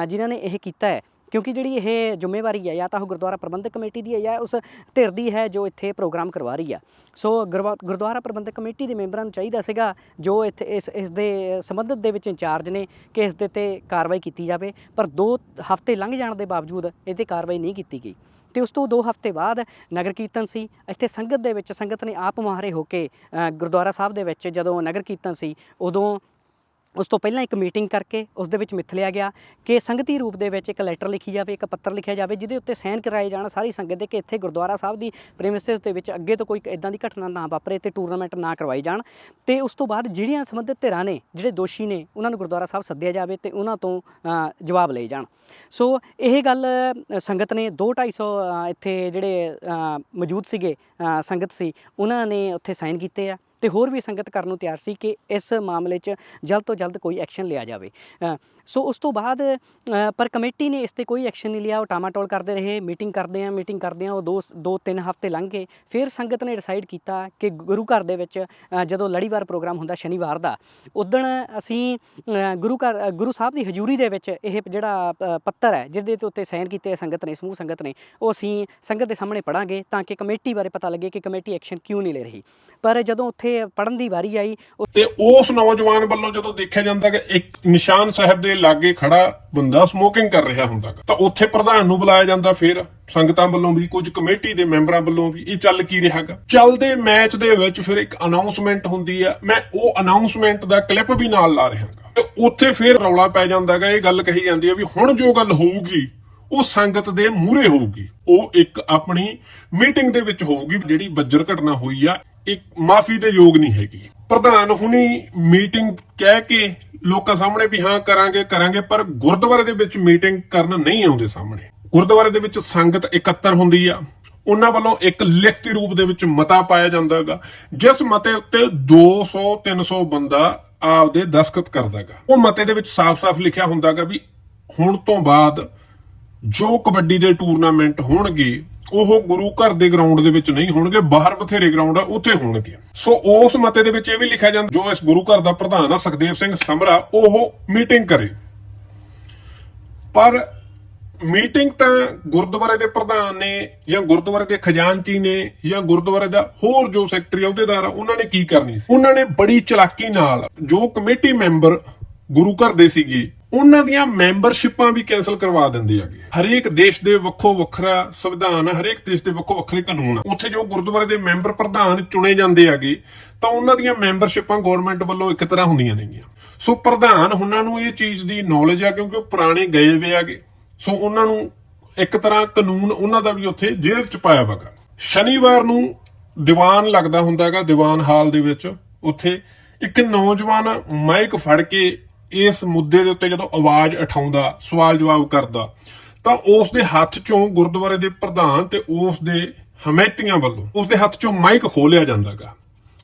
ਜਿਨ੍ਹਾਂ ਨੇ ਇਹ ਕੀਤਾ ਹੈ, ਕਿਉਂਕਿ ਜਿਹੜੀ ਇਹ ਜ਼ਿੰਮੇਵਾਰੀ ਹੈ ਜਾਂ ਤਾਂ ਉਹ ਗੁਰਦੁਆਰਾ ਪ੍ਰਬੰਧਕ ਕਮੇਟੀ ਦੀ ਹੈ ਜਾਂ ਉਸ ਧਿਰ ਦੀ ਹੈ ਜੋ ਇੱਥੇ ਪ੍ਰੋਗਰਾਮ ਕਰਵਾ ਰਹੀ ਆ ਸੋ ਗੁਰਵਾ- ਗੁਰਦੁਆਰਾ ਪ੍ਰਬੰਧਕ ਕਮੇਟੀ ਦੇ ਮੈਂਬਰਾਂ ਨੂੰ ਚਾਹੀਦਾ ਸੀਗਾ ਜੋ ਇੱਥੇ ਇਸ ਇਸ ਦੇ ਸੰਬੰਧਿਤ ਦੇ ਵਿੱਚ ਇੰਚਾਰਜ ਨੇ ਕਿ ਇਸ ਦੇ ਤੇ ਕਾਰਵਾਈ ਕੀਤੀ ਜਾਵੇ, ਪਰ 2 ਹਫ਼ਤੇ ਲੰਘ ਜਾਣ ਦੇ ਬਾਵਜੂਦ ਇਹ ਤੇ ਕਾਰਵਾਈ ਨਹੀਂ ਕੀਤੀ ਗਈ। ਤੇ ਉਸ ਤੋਂ 2 ਹਫ਼ਤੇ ਬਾਅਦ ਨਗਰ ਕੀਰਤਨ ਸੀ। ਇੱਥੇ ਸੰਗਤ ਦੇ ਵਿੱਚ ਸੰਗਤ ਨੇ ਆਪ ਮੁਹਾਰੇ ਹੋ ਕੇ ਗੁਰਦੁਆਰਾ ਸਾਹਿਬ ਦੇ ਵਿੱਚ ਜਦੋਂ ਨਗਰ ਕੀਰਤਨ ਸੀ, ਉਦੋਂ ਉਸ ਤੋਂ ਪਹਿਲਾਂ ਇੱਕ ਮੀਟਿੰਗ ਕਰਕੇ ਉਸ ਦੇ ਵਿੱਚ ਮਿਥ ਲਿਆ ਗਿਆ ਕਿ ਸੰਗਤੀ ਰੂਪ ਦੇ ਵਿੱਚ ਇੱਕ ਲੈਟਰ ਲਿਖੀ ਜਾਵੇ ਇੱਕ ਪੱਤਰ ਲਿਖਿਆ ਜਾਵੇ ਜਿਹਦੇ ਉੱਤੇ ਸਾਈਨ ਕਰਾਏ ਜਾਣ ਸਾਰੀ ਸੰਗਤ ਦੇ ਕਿ ਇੱਥੇ ਗੁਰਦੁਆਰਾ ਸਾਹਿਬ ਦੀ ਪ੍ਰੈਮਿਸਿਸ ਦੇ ਵਿੱਚ ਅੱਗੇ ਤੋਂ ਕੋਈ ਇਦਾਂ ਦੀ ਘਟਨਾ ਨਾ ਵਾਪਰੇ ਤੇ ਟੂਰਨਾਮੈਂਟ ਨਾ ਕਰਵਾਈ ਜਾਣ। ਤੇ ਉਸ ਤੋਂ ਬਾਅਦ ਜਿਹੜੀਆਂ ਸੰਬੰਧਿਤ ਧਿਰਾਂ ਨੇ ਜਿਹੜੇ ਦੋਸ਼ੀ ਨੇ ਉਹਨਾਂ ਨੂੰ ਗੁਰਦੁਆਰਾ ਸਾਹਿਬ ਸੱਦਿਆ ਜਾਵੇ ਤੇ ਉਹਨਾਂ ਤੋਂ ਜਵਾਬ ਲਏ ਜਾਣ। ਸੋ ਇਹ ਗੱਲ ਸੰਗਤ ਨੇ 2 250 ਅ, ਇੱਥੇ ਜਿਹੜੇ ਮੌਜੂਦ ਸੀਗੇ ਸੰਗਤ ਸੀ ਉਹਨਾਂ ਨੇ ਉੱਥੇ ਸਾਈਨ ਕੀਤੇ ਆ। ਤੇ ਹੋਰ ਵੀ ਸੰਗਤ ਕਰਨ ਨੂੰ ਤਿਆਰ ਸੀ ਕਿ ਇਸ ਮਾਮਲੇ 'ਚ ਜਲਦ ਤੋਂ ਜਲਦ ਕੋਈ ਐਕਸ਼ਨ ਲਿਆ ਜਾਵੇ। ਸੋ ਉਸ ਤੋਂ ਬਾਅਦ ਪਰ ਕਮੇਟੀ ਨੇ ਇਸ ਤੇ ਕੋਈ ਐਕਸ਼ਨ ਨਹੀਂ ਲਿਆ। ਉਹ ਟਾਮਾਟੋਲ ਕਰਦੇ ਰਹੇ ਮੀਟਿੰਗ ਕਰਦੇ ਆ ਮੀਟਿੰਗ ਕਰਦੇ ਆ ਉਹ ਦੋ ਦੋ ਤਿੰਨ ਹਫ਼ਤੇ ਲੰਘ ਗਏ। ਫਿਰ ਸੰਗਤ ਨੇ ਡਿਸਾਈਡ ਕੀਤਾ ਕਿ ਗੁਰੂ ਘਰ ਦੇ ਵਿੱਚ ਜਦੋਂ ਲੜੀਵਾਰ ਪ੍ਰੋਗਰਾਮ ਹੁੰਦਾ ਸ਼ਨੀਵਾਰ ਦਾ ਉਦਣ ਅਸੀਂ ਗੁਰੂ ਘਰ ਗੁਰੂ ਸਾਹਿਬ ਦੀ ਹਜ਼ੂਰੀ ਦੇ ਵਿੱਚ ਇਹ ਜਿਹੜਾ ਅ, ਪੱਤਰ ਹੈ ਜਿਹਦੇ ਤੇ ਉੱਤੇ ਸਾਈਨ ਕੀਤੇ ਸੰਗਤ ਨੇ ਸਮੂਹ ਸੰਗਤ ਨੇ ਉਹ ਅਸੀਂ ਸੰਗਤ ਦੇ ਸਾਹਮਣੇ ਪੜਾਂਗੇ ਤਾਂ ਕਿ ਕਮੇਟੀ ਬਾਰੇ ਪਤਾ ਲੱਗੇ ਕਿ ਕਮੇਟੀ ਐਕਸ਼ਨ ਕਿਉਂ ਨਹੀਂ ਲੈ ਰਹੀ। ਪਰ ਜਦੋਂ ਉੱਥੇ ਪੜਨ ਦੀ ਵਾਰੀ ਆਈ ਤੇ ਉਸ ਨੌਜਵਾਨ ਵੱਲੋਂ ਜਦੋਂ ਦੇਖਿਆ ਜਾਂਦਾ ਕਿ ਇੱਕ ਨਿਸ਼ਾਨ ਸਾਹਿਬ ਦੇ ਲਾਗੇ ਖੜਾ ਬੰਦਾ ਸਮੋਕਿੰਗ ਕਰ ਰਿਹਾ ਹੁੰਦਾ ਤਾਂ ਉੱਥੇ ਪ੍ਰਧਾਨ ਨੂੰ ਬੁਲਾਇਆ ਜਾਂਦਾ ਫਿਰ, ਸੰਗਤਾਂ ਵੱਲੋਂ ਵੀ, ਕੁਝ ਕਮੇਟੀ ਦੇ ਮੈਂਬਰਾਂ ਵੱਲੋਂ ਵੀ ਇਹ ਚੱਲ ਕੀ ਰਿਹਾਗਾ ਚੱਲਦੇ ਮੈਚ ਦੇ ਵਿੱਚ ਫਿਰ ਇੱਕ ਅਨਾਉਂਸਮੈਂਟ ਹੁੰਦੀ ਆ, ਮੈਂ ਉਹ ਅਨਾਉਂਸਮੈਂਟ ਦਾ ਕਲਿੱਪ ਵੀ ਨਾਲ ਲਾ ਰਿਹਾ ਹਾਂ ਤੇ ਉੱਥੇ ਫਿਰ ਰੌਲਾ ਪੈ ਜਾਂਦਾ ਹੈਗਾ ਇਹ ਗੱਲ ਕਹੀ ਜਾਂਦੀ ਹੈ ਵੀ ਹੁਣ ਜੋ ਗੱਲ ਹੋਊਗੀ, ਉਹ ਸੰਗਤ ਦੇ ਮੂਹਰੇ ਹੋਊਗੀ। ਉਹ ਇੱਕ ਆਪਣੀ ਮੀਟਿੰਗ ਦੇ ਵਿੱਚ ਹੋਊਗੀ, ਜਿਹੜੀ ਬੱਜਰ ਘਟਨਾ ਹੋਈ ਆ ਇੱਕ ਮਾਫੀ ਦੇ ਯੋਗ ਨਹੀਂ ਹੈਗੀ। ਪ੍ਰਧਾਨ ਹੁਣੀ ਮੀਟਿੰਗ ਕਹਿ ਕੇ ਲੋਕਾਂ ਸਾਹਮਣੇ ਵੀ ਹਾਂ ਕਰਾਂਗੇ ਕਰਾਂਗੇ, ਪਰ ਗੁਰਦੁਆਰੇ ਦੇ ਵਿੱਚ ਮੀਟਿੰਗ ਕਰਨ ਨਹੀਂ ਆਉਂਦੇ ਸਾਹਮਣੇ। ਗੁਰਦੁਆਰੇ ਦੇ ਵਿੱਚ ਸੰਗਤ ਇਕੱਤਰ ਹੁੰਦੀ ਆ। ਉਹਨਾਂ ਵੱਲੋਂ ਇੱਕ ਲਿਖਤੀ ਰੂਪ ਦੇ ਵਿੱਚ ਮਤਾ ਪਾਇਆ ਜਾਂਦਾ ਹੈਗਾ। ਜਿਸ ਮਤੇ ਉੱਤੇ 200 300 ਬੰਦਾ ਆਪਦੇ ਦਸਖਤ ਕਰਦਾਗਾ ਉਹ ਮਤੇ ਦੇ ਵਿੱਚ ਸਾਫ਼-ਸਾਫ਼ ਲਿਖਿਆ ਹੁੰਦਾਗਾ ਵੀ ਹੁਣ ਤੋਂ ਬਾਅਦ ਜੋ ਕਬੱਡੀ ਦੇ ਟੂਰਨਾਮੈਂਟ ਹੋਣਗੇ ਉਹ ਗੁਰੂ ਘਰ ਦੇ ਗਰਾਊਂਡ ਦੇ ਵਿੱਚ ਨਹੀਂ ਹੋਣਗੇ, ਬਾਹਰ ਬਥੇਰੇ ਗਰਾਊਂਡ ਆ, ਉੱਥੇ ਹੋਣਗੇ ਸੋ ਉਸ ਮਤੇ ਦੇ ਵਿੱਚ ਇਹ ਵੀ ਲਿਖਿਆ ਜਾਂਦਾ, ਜੋ ਇਸ ਗੁਰੂ ਘਰ ਦਾ ਪ੍ਰਧਾਨ ਆ, ਸੁਖਦੇਵ ਸਿੰਘ ਸਮਰਾ, ਉਹ ਮੀਟਿੰਗ ਕਰੇ। ਪਰ ਮੀਟਿੰਗ ਤਾਂ ਗੁਰਦੁਆਰੇ ਦੇ ਪ੍ਰਧਾਨ ਨੇ, ਜਾਂ ਗੁਰਦੁਆਰੇ ਦੇ ਖਜ਼ਾਨਚੀ ਨੇ, ਜਾਂ ਗੁਰਦੁਆਰੇ ਦਾ ਹੋਰ ਜੋ ਸੈਕਟਰੀ ਅਹੁਦੇਦਾਰ ਆ, ਉਹਨਾਂ ਨੇ ਕੀ ਕਰਨੀ ਸੀ? ਉਹਨਾਂ ਨੇ ਬੜੀ ਚਲਾਕੀ ਨਾਲ ਜੋ ਕਮੇਟੀ ਮੈਂਬਰ ਗੁਰੂ ਘਰ ਦੇ ਸੀਗੇ ਉਹਨਾਂ ਦੀਆਂ ਮੈਂਬਰਸ਼ਿਪਾਂ ਵੀ ਕੈਨਸਲ ਕਰਵਾ ਦਿੰਦੇ ਆਗੇ ਹਰੇਕ ਦੇਸ਼ ਦੇ ਵੱਖੋ ਵੱਖਰਾ ਸੰਵਿਧਾਨ ਆ, ਹਰੇਕ ਦੇਸ਼ ਦੇ ਵੱਖੋ ਵੱਖਰੇ ਕਾਨੂੰਨ ਆ। ਉੱਥੇ ਜੋ ਗੁਰਦੁਆਰੇ ਦੇ ਮੈਂਬਰ ਪ੍ਰਧਾਨ ਚੁਣੇ ਜਾਂਦੇ ਆਗੇ ਤਾਂ ਉਹਨਾਂ ਦੀਆਂ ਮੈਂਬਰਸ਼ਿਪਾਂ ਗਵਰਨਮੈਂਟ ਵੱਲੋਂ ਇੱਕ ਤਰ੍ਹਾਂ ਹੁੰਦੀਆਂ ਨੇਗੀਆਂ। ਸੋ ਪ੍ਰਧਾਨ ਉਹਨਾਂ ਨੂੰ ਇਹ ਚੀਜ਼ ਦੀ ਨੌਲੇਜ ਆ ਕਿਉਂਕਿ ਉਹ ਪੁਰਾਣੇ ਗਏ ਵੇ ਆਗੇ ਸੋ ਉਹਨਾਂ ਨੂੰ ਇੱਕ ਤਰ੍ਹਾਂ ਕਾਨੂੰਨ ਉਹਨਾਂ ਦਾ ਵੀ ਉੱਥੇ ਜੇਲ੍ਹ ਚ ਪਾਇਆ ਵਗਾ ਸ਼ਨੀਵਾਰ ਨੂੰ ਦੀਵਾਨ ਲੱਗਦਾ ਹੁੰਦਾ ਹੈਗਾ ਦੀਵਾਨ ਹਾਲ ਦੇ ਵਿੱਚ ਉੱਥੇ ਇੱਕ ਨੌਜਵਾਨ ਮਾਈਕ ਫੜ ਕੇ ਇਸ ਮੁੱਦੇ ਦੇ ਉੱਤੇ ਜਦੋਂ ਆਵਾਜ਼ ਉਠਾਉਂਦਾ ਸਵਾਲ ਜਵਾਬ ਕਰਦਾ ਤਾਂ ਉਸ ਦੇ ਹੱਥ ਚੋਂ ਗੁਰਦੁਆਰੇ ਦੇ ਪ੍ਰਧਾਨ ਤੇ ਉਸ ਦੇ ਹਮਾਇਤੀਆਂ ਵੱਲੋਂ ਉਸ ਦੇ ਹੱਥ ਚੋਂ ਮਾਈਕ ਖੋਲਿਆ ਜਾਂਦਾਗਾ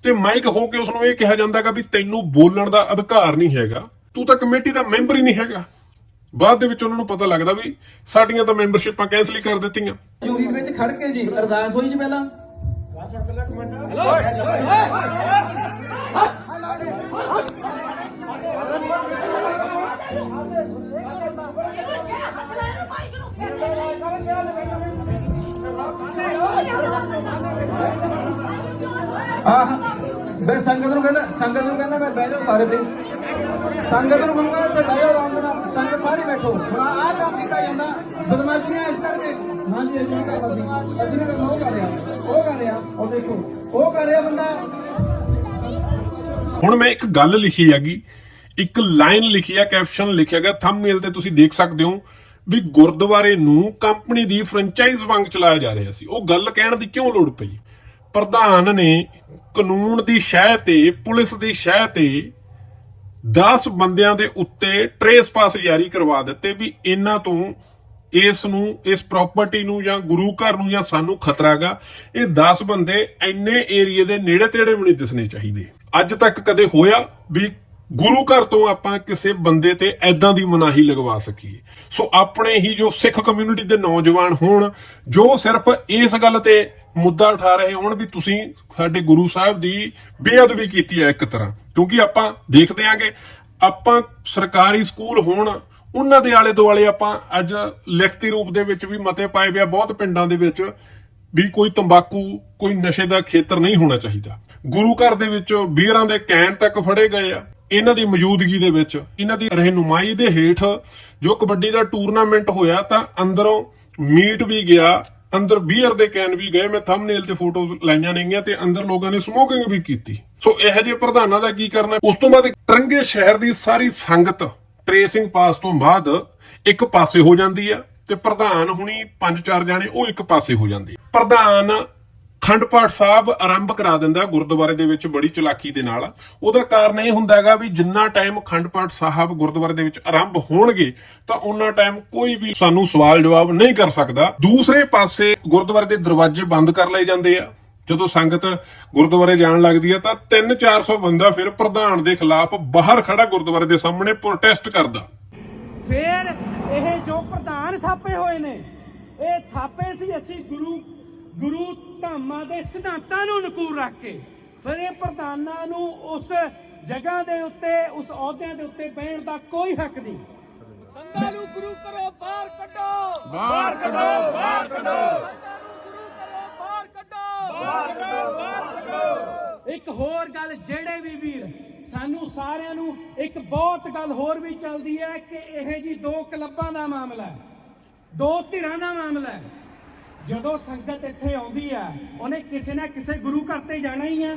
ਤੇ ਮਾਈਕ ਹੋ ਕੇ ਉਸ ਨੂੰ ਇਹ ਕਿਹਾ ਜਾਂਦਾਗਾ ਵੀ ਤੈਨੂੰ ਬੋਲਣ ਦਾ ਅਧਿਕਾਰ ਨਹੀਂ ਹੈਗਾ ਤੂੰ ਤਾਂ ਕਮੇਟੀ ਦਾ ਮੈਂਬਰ ਹੀ ਨਹੀਂ ਹੈਗਾ ਬਾਅਦ ਦੇ ਵਿੱਚ ਉਹਨਾਂ ਨੂੰ ਪਤਾ ਲੱਗਦਾ ਵੀ ਸਾਡੀਆਂ ਤਾਂ ਮੈਂਬਰਸ਼ਿਪਾਂ ਕੈਨਸਲ ਹੀ ਕਰ ਦਿੱਤੀਆਂ ਜੂਰੀ ਦੇ ਵਿੱਚ ਖੜ ਕੇ ਜੀ ਅਰਦਾਸ ਹੋਈ ਜੀ ਪਹਿਲਾਂ ਆਹ ਬੇ ਸੰਗਤ ਨੂੰ ਕਹਿੰਦਾ ਸੰਗਤ ਨੂੰ ਕਹਿੰਦਾ ਮੈਂ ਬਹਿ ਜਾਓ ਸਾਰੇ ਪਲੀਜ਼ ਸੰਗਤ ਨੂੰ ਕਹੂੰਗਾ ਤੇ ਬਹਿ ਜਾਓ ਆਰਾਮ ਦੇ ਨਾਲ। ਸੰਗਤ ਸਾਰੀ ਬੈਠੋ। ਹੁਣ ਆਹ ਕੰਮ ਕੀਤਾ ਜਾਂਦਾ। ਬਦਮਾਸ਼ੀਆਂ ਇਸ ਕਰਕੇ। ਹਾਂਜੀ ਅਸੀਂ ਨਹੀਂ ਕਰਦਾ ਅਸੀਂ ਨਹੀਂ ਉਹ ਕਰ ਰਿਹਾ। ਉਹ ਕਰ ਰਿਹਾ। ਉਹ ਦੇਖੋ। ਉਹ ਕਰ ਰਿਹਾ ਬੰਦਾ। ਹੁਣ ਮੈਂ ਇੱਕ ਗੱਲ ਲਿਖੀ ਹੈਗੀ। ਇੱਕ ਲਾਈਨ ਲਿਖੀ ਹੈ ਕੈਪਸ਼ਨ ਲਿਖਿਆ ਗਿਆ। ਥੰਬਨੇਲ ਤੇ ਤੁਸੀਂ ਦੇਖ ਸਕਦੇ ਹੋ। ਵੀ ਗੁਰਦੁਆਰੇ ਨੂੰ ਕੰਪਨੀ ਦੀ ਫਰੈਂਚਾਈਜ਼ ਵਾਂਗ ਚਲਾਇਆ ਜਾ ਰਿਹਾ ਸੀ। ਉਹ ਗੱਲ ਕਹਿਣ ਦੀ ਕਿਉਂ ਲੋੜ ਪਈ? ਪ੍ਰਧਾਨ ਨੇ ਕਾਨੂੰਨ ਦੀ ਸ਼ਹਿ ਤੇ, ਪੁਲਿਸ ਦੀ ਸ਼ਹਿ ਤੇ 10 ਬੰਦਿਆਂ ਦੇ ਉੱਤੇ ਟਰੇਸ ਪਾਸ ਜਾਰੀ ਕਰਵਾ ਦਿੱਤੇ ਵੀ ਇਹਨਾਂ ਤੋਂ ਇਸ ਨੂੰ, ਇਸ ਪ੍ਰਾਪਰਟੀ ਨੂੰ ਜਾਂ ਗੁਰੂ ਘਰ ਨੂੰ ਜਾਂ ਸਾਨੂੰ ਖਤਰਾ ਹੈਗਾ ਇਹ 10 ਬੰਦੇ ਇੰਨੇ ਏਰੀਏ ਦੇ ਨੇੜੇ ਤੇੜੇ ਵੀ ਨਹੀਂ ਦਿਸਣੇ ਚਾਹੀਦੇ। ਅੱਜ ਤੱਕ ਕਦੇ ਹੋਇਆ ਵੀ ਗੁਰੂ ਘਰ ਤੋਂ ਆਪਾਂ ਕਿਸੇ ਬੰਦੇ ਤੇ ਐਦਾਂ ਦੀ ਮਨਾਹੀ ਲਗਵਾ ਸਕੀਏ। ਸੋ ਆਪਣੇ ਹੀ ਜੋ ਸਿੱਖ ਕਮਿਊਨਿਟੀ ਦੇ ਨੌਜਵਾਨ ਹੋਣ, ਜੋ ਸਿਰਫ ਇਸ ਗੱਲ ਤੇ ਮੁੱਦਾ ਉਠਾ ਰਹੇ ਹੋਣ ਵੀ ਤੁਸੀਂ ਸਾਡੇ ਗੁਰੂ ਸਾਹਿਬ ਦੀ ਬੇਅਦਬੀ ਕੀਤੀ ਹੈ ਇੱਕ ਤਰ੍ਹਾਂ। ਕਿਉਂਕਿ ਆਪਾਂ ਦੇਖਦੇ ਹਾਂ ਕਿ ਆਪਾਂ ਸਰਕਾਰੀ ਸਕੂਲ ਹੋਣ, ਉਹਨਾਂ ਦੇ ਆਲੇ ਦੁਆਲੇ ਆਪਾਂ ਅੱਜ ਲਿਖਤੀ ਰੂਪ ਦੇ ਵਿੱਚ ਵੀ ਮਤੇ ਪਾਏ ਪਿਆ ਬਹੁਤ ਪਿੰਡਾਂ ਦੇ ਵਿੱਚ ਵੀ ਕੋਈ ਤੰਬਾਕੂ, ਕੋਈ ਨਸ਼ੇ ਦਾ ਖੇਤਰ ਨਹੀਂ ਹੋਣਾ ਚਾਹੀਦਾ। ਗੁਰੂ ਘਰ ਦੇ ਵਿੱਚ ਬੀਅਰਾਂ ਦੇ ਕੈਨ ਤੱਕ ਫੜੇ ਗਏ ਆ। ਇਹਨਾਂ ਦੀ ਮੌਜੂਦਗੀ ਦੇ ਵਿੱਚ, ਇਹਨਾਂ ਦੀ ਰਹਿਨੁਮਾਈ ਦੇ ਹੇਠ ਜੋ ਕਬੱਡੀ ਦਾ ਟੂਰਨਾਮੈਂਟ ਹੋਇਆ ਤਾਂ ਅੰਦਰੋਂ ਮੀਟ ਵੀ ਗਿਆ, ਅੰਦਰ ਬੀਅਰ ਦੇ ਕੈਨ ਵੀ ਗਏ, ਮੈਂ ਥੰਬਨੇਲ ਤੇ ਫੋਟੋਜ਼ ਲਾਈਆਂ ਨੇਗੀਆਂ ਤੇ ਅੰਦਰ ਲੋਕਾਂ ਨੇ ਸਮੋਕਿੰਗ ਵੀ ਕੀਤੀ। ਸੋ ਇਹੋ ਜਿਹੇ ਪ੍ਰਧਾਨਾਂ ਦਾ ਕੀ ਕਰਨਾ? ਉਸ ਤੋਂ ਬਾਅਦ ਟਰੰਗੇ ਸ਼ਹਿਰ ਦੀ ਸਾਰੀ ਸੰਗਤ ਟ੍ਰੇਸਿੰਗ ਪਾਸ ਤੋਂ ਬਾਅਦ ਇੱਕ ਪਾਸੇ ਹੋ ਜਾਂਦੀ ਆ ਤੇ ਪ੍ਰਧਾਨ ਹੁਣੀ ਪੰਜ ਚਾਰ ਜਾਣੇ ਉਹ ਇੱਕ ਪਾਸੇ ਹੋ ਜਾਂਦੇ ਪ੍ਰਧਾਨ ਖੰਡ ਪਾਠ ਸਾਹਿਬ ਆਰੰਭ ਕਰਾ ਦਿੰਦਾ ਗੁਰਦੁਆਰੇ ਦੇ ਵਿੱਚ ਬੜੀ ਚਲਾਕੀ ਦੇ ਨਾਲ। ਉਹਦਾ ਕਾਰਨ ਇਹ ਹੁੰਦਾ ਹੈਗਾ ਵੀ ਜਿੰਨਾ ਟਾਈਮ ਖੰਡ ਪਾਠ ਸਾਹਿਬ ਗੁਰਦੁਆਰੇ ਦੇ ਵਿੱਚ ਆਰੰਭ ਹੋਣਗੇ, ਤਾਂ ਉਹਨਾਂ ਟਾਈਮ ਕੋਈ ਵੀ ਸਾਨੂੰ ਸਵਾਲ ਜਵਾਬ ਨਹੀਂ ਕਰ ਸਕਦਾ। ਦੂਸਰੇ ਪਾਸੇ ਗੁਰਦੁਆਰੇ ਦੇ ਦਰਵਾਜ਼ੇ ਬੰਦ ਕਰ ਲਏ ਜਾਂਦੇ ਆ। ਜਦੋਂ ਸੰਗਤ ਗੁਰਦੁਆਰੇ ਜਾਣ ਲੱਗਦੀ ਹੈ ਤਾਂ 3-400 ਬੰਦਾ ਫਿਰ ਪ੍ਰਧਾਨ ਦੇ ਖਿਲਾਫ ਬਾਹਰ ਖੜਾ ਗੁਰਦੁਆਰੇ ਦੇ ਸਾਹਮਣੇ ਪ੍ਰੋਟੈਸਟ ਕਰਦਾ। ਫਿਰ ਇਹ ਜੋ ਪ੍ਰਧਾਨ ਥਾਪੇ ਹੋਏ ਨੇ, ਇਹ ਥਾਪੇ ਸੀ ਅਸੀਂ ਗੁਰੂ ਗੁਰੂ ਧਾਮਾਂ ਦੇ ਸਿਧਾਂਤਾਂ ਨੂੰ ਨਕੂਰ ਰੱਖ ਕੇ ਫਿਰ ਇਹ ਪ੍ਰਧਾਨਾਂ ਨੂੰ ਉਸ ਜਗ੍ਹਾ ਦੇ ਉੱਤੇ ਉਸ ਅਹੁਦਿਆਂ ਦੇ ਉੱਤੇ ਬਹਿਣ ਦਾ ਕੋਈ ਹੱਕ ਨਹੀਂ। ਸੰਗਾਂ ਨੂੰ ਗੁਰੂ ਕਰੋ ਬਾਹਰ ਕੱਢੋ। ਬਾਹਰ ਕੱਢੋ ਬਾਹਰ ਕੱਢੋ। ਗੁਰੂ ਕਰੋ ਬਾਹਰ ਕੱਢੋ। ਬਾਹਰ ਕੱਢੋ ਬਾਹਰ ਕੱਢੋ। ਇੱਕ ਹੋਰ ਗੱਲ ਜਿਹੜੇ ਵੀ ਵੀਰ ਸਾਨੂੰ ਸਾਰਿਆਂ ਨੂੰ ਇੱਕ ਬਹੁਤ ਗੱਲ ਹੋਰ ਵੀ ਚੱਲਦੀ ਹੈ ਕਿ ਇਹ ਜੀ ਦੋ ਕਲੱਬਾਂ ਦਾ ਮਾਮਲਾ ਹੈ ਦੋ ਧਿਰਾਂ ਦਾ ਮਾਮਲਾ ਹੈ। ਜਦੋਂ ਸੰਗਤ ਇੱਥੇ ਆਉਂਦੀ ਹੈ ਉਹਨੇ ਕਿਸੇ ਨਾ ਕਿਸੇ ਗੁਰੂ ਘਰ ਤੇ ਜਾਣਾ ਹੀ ਹੈ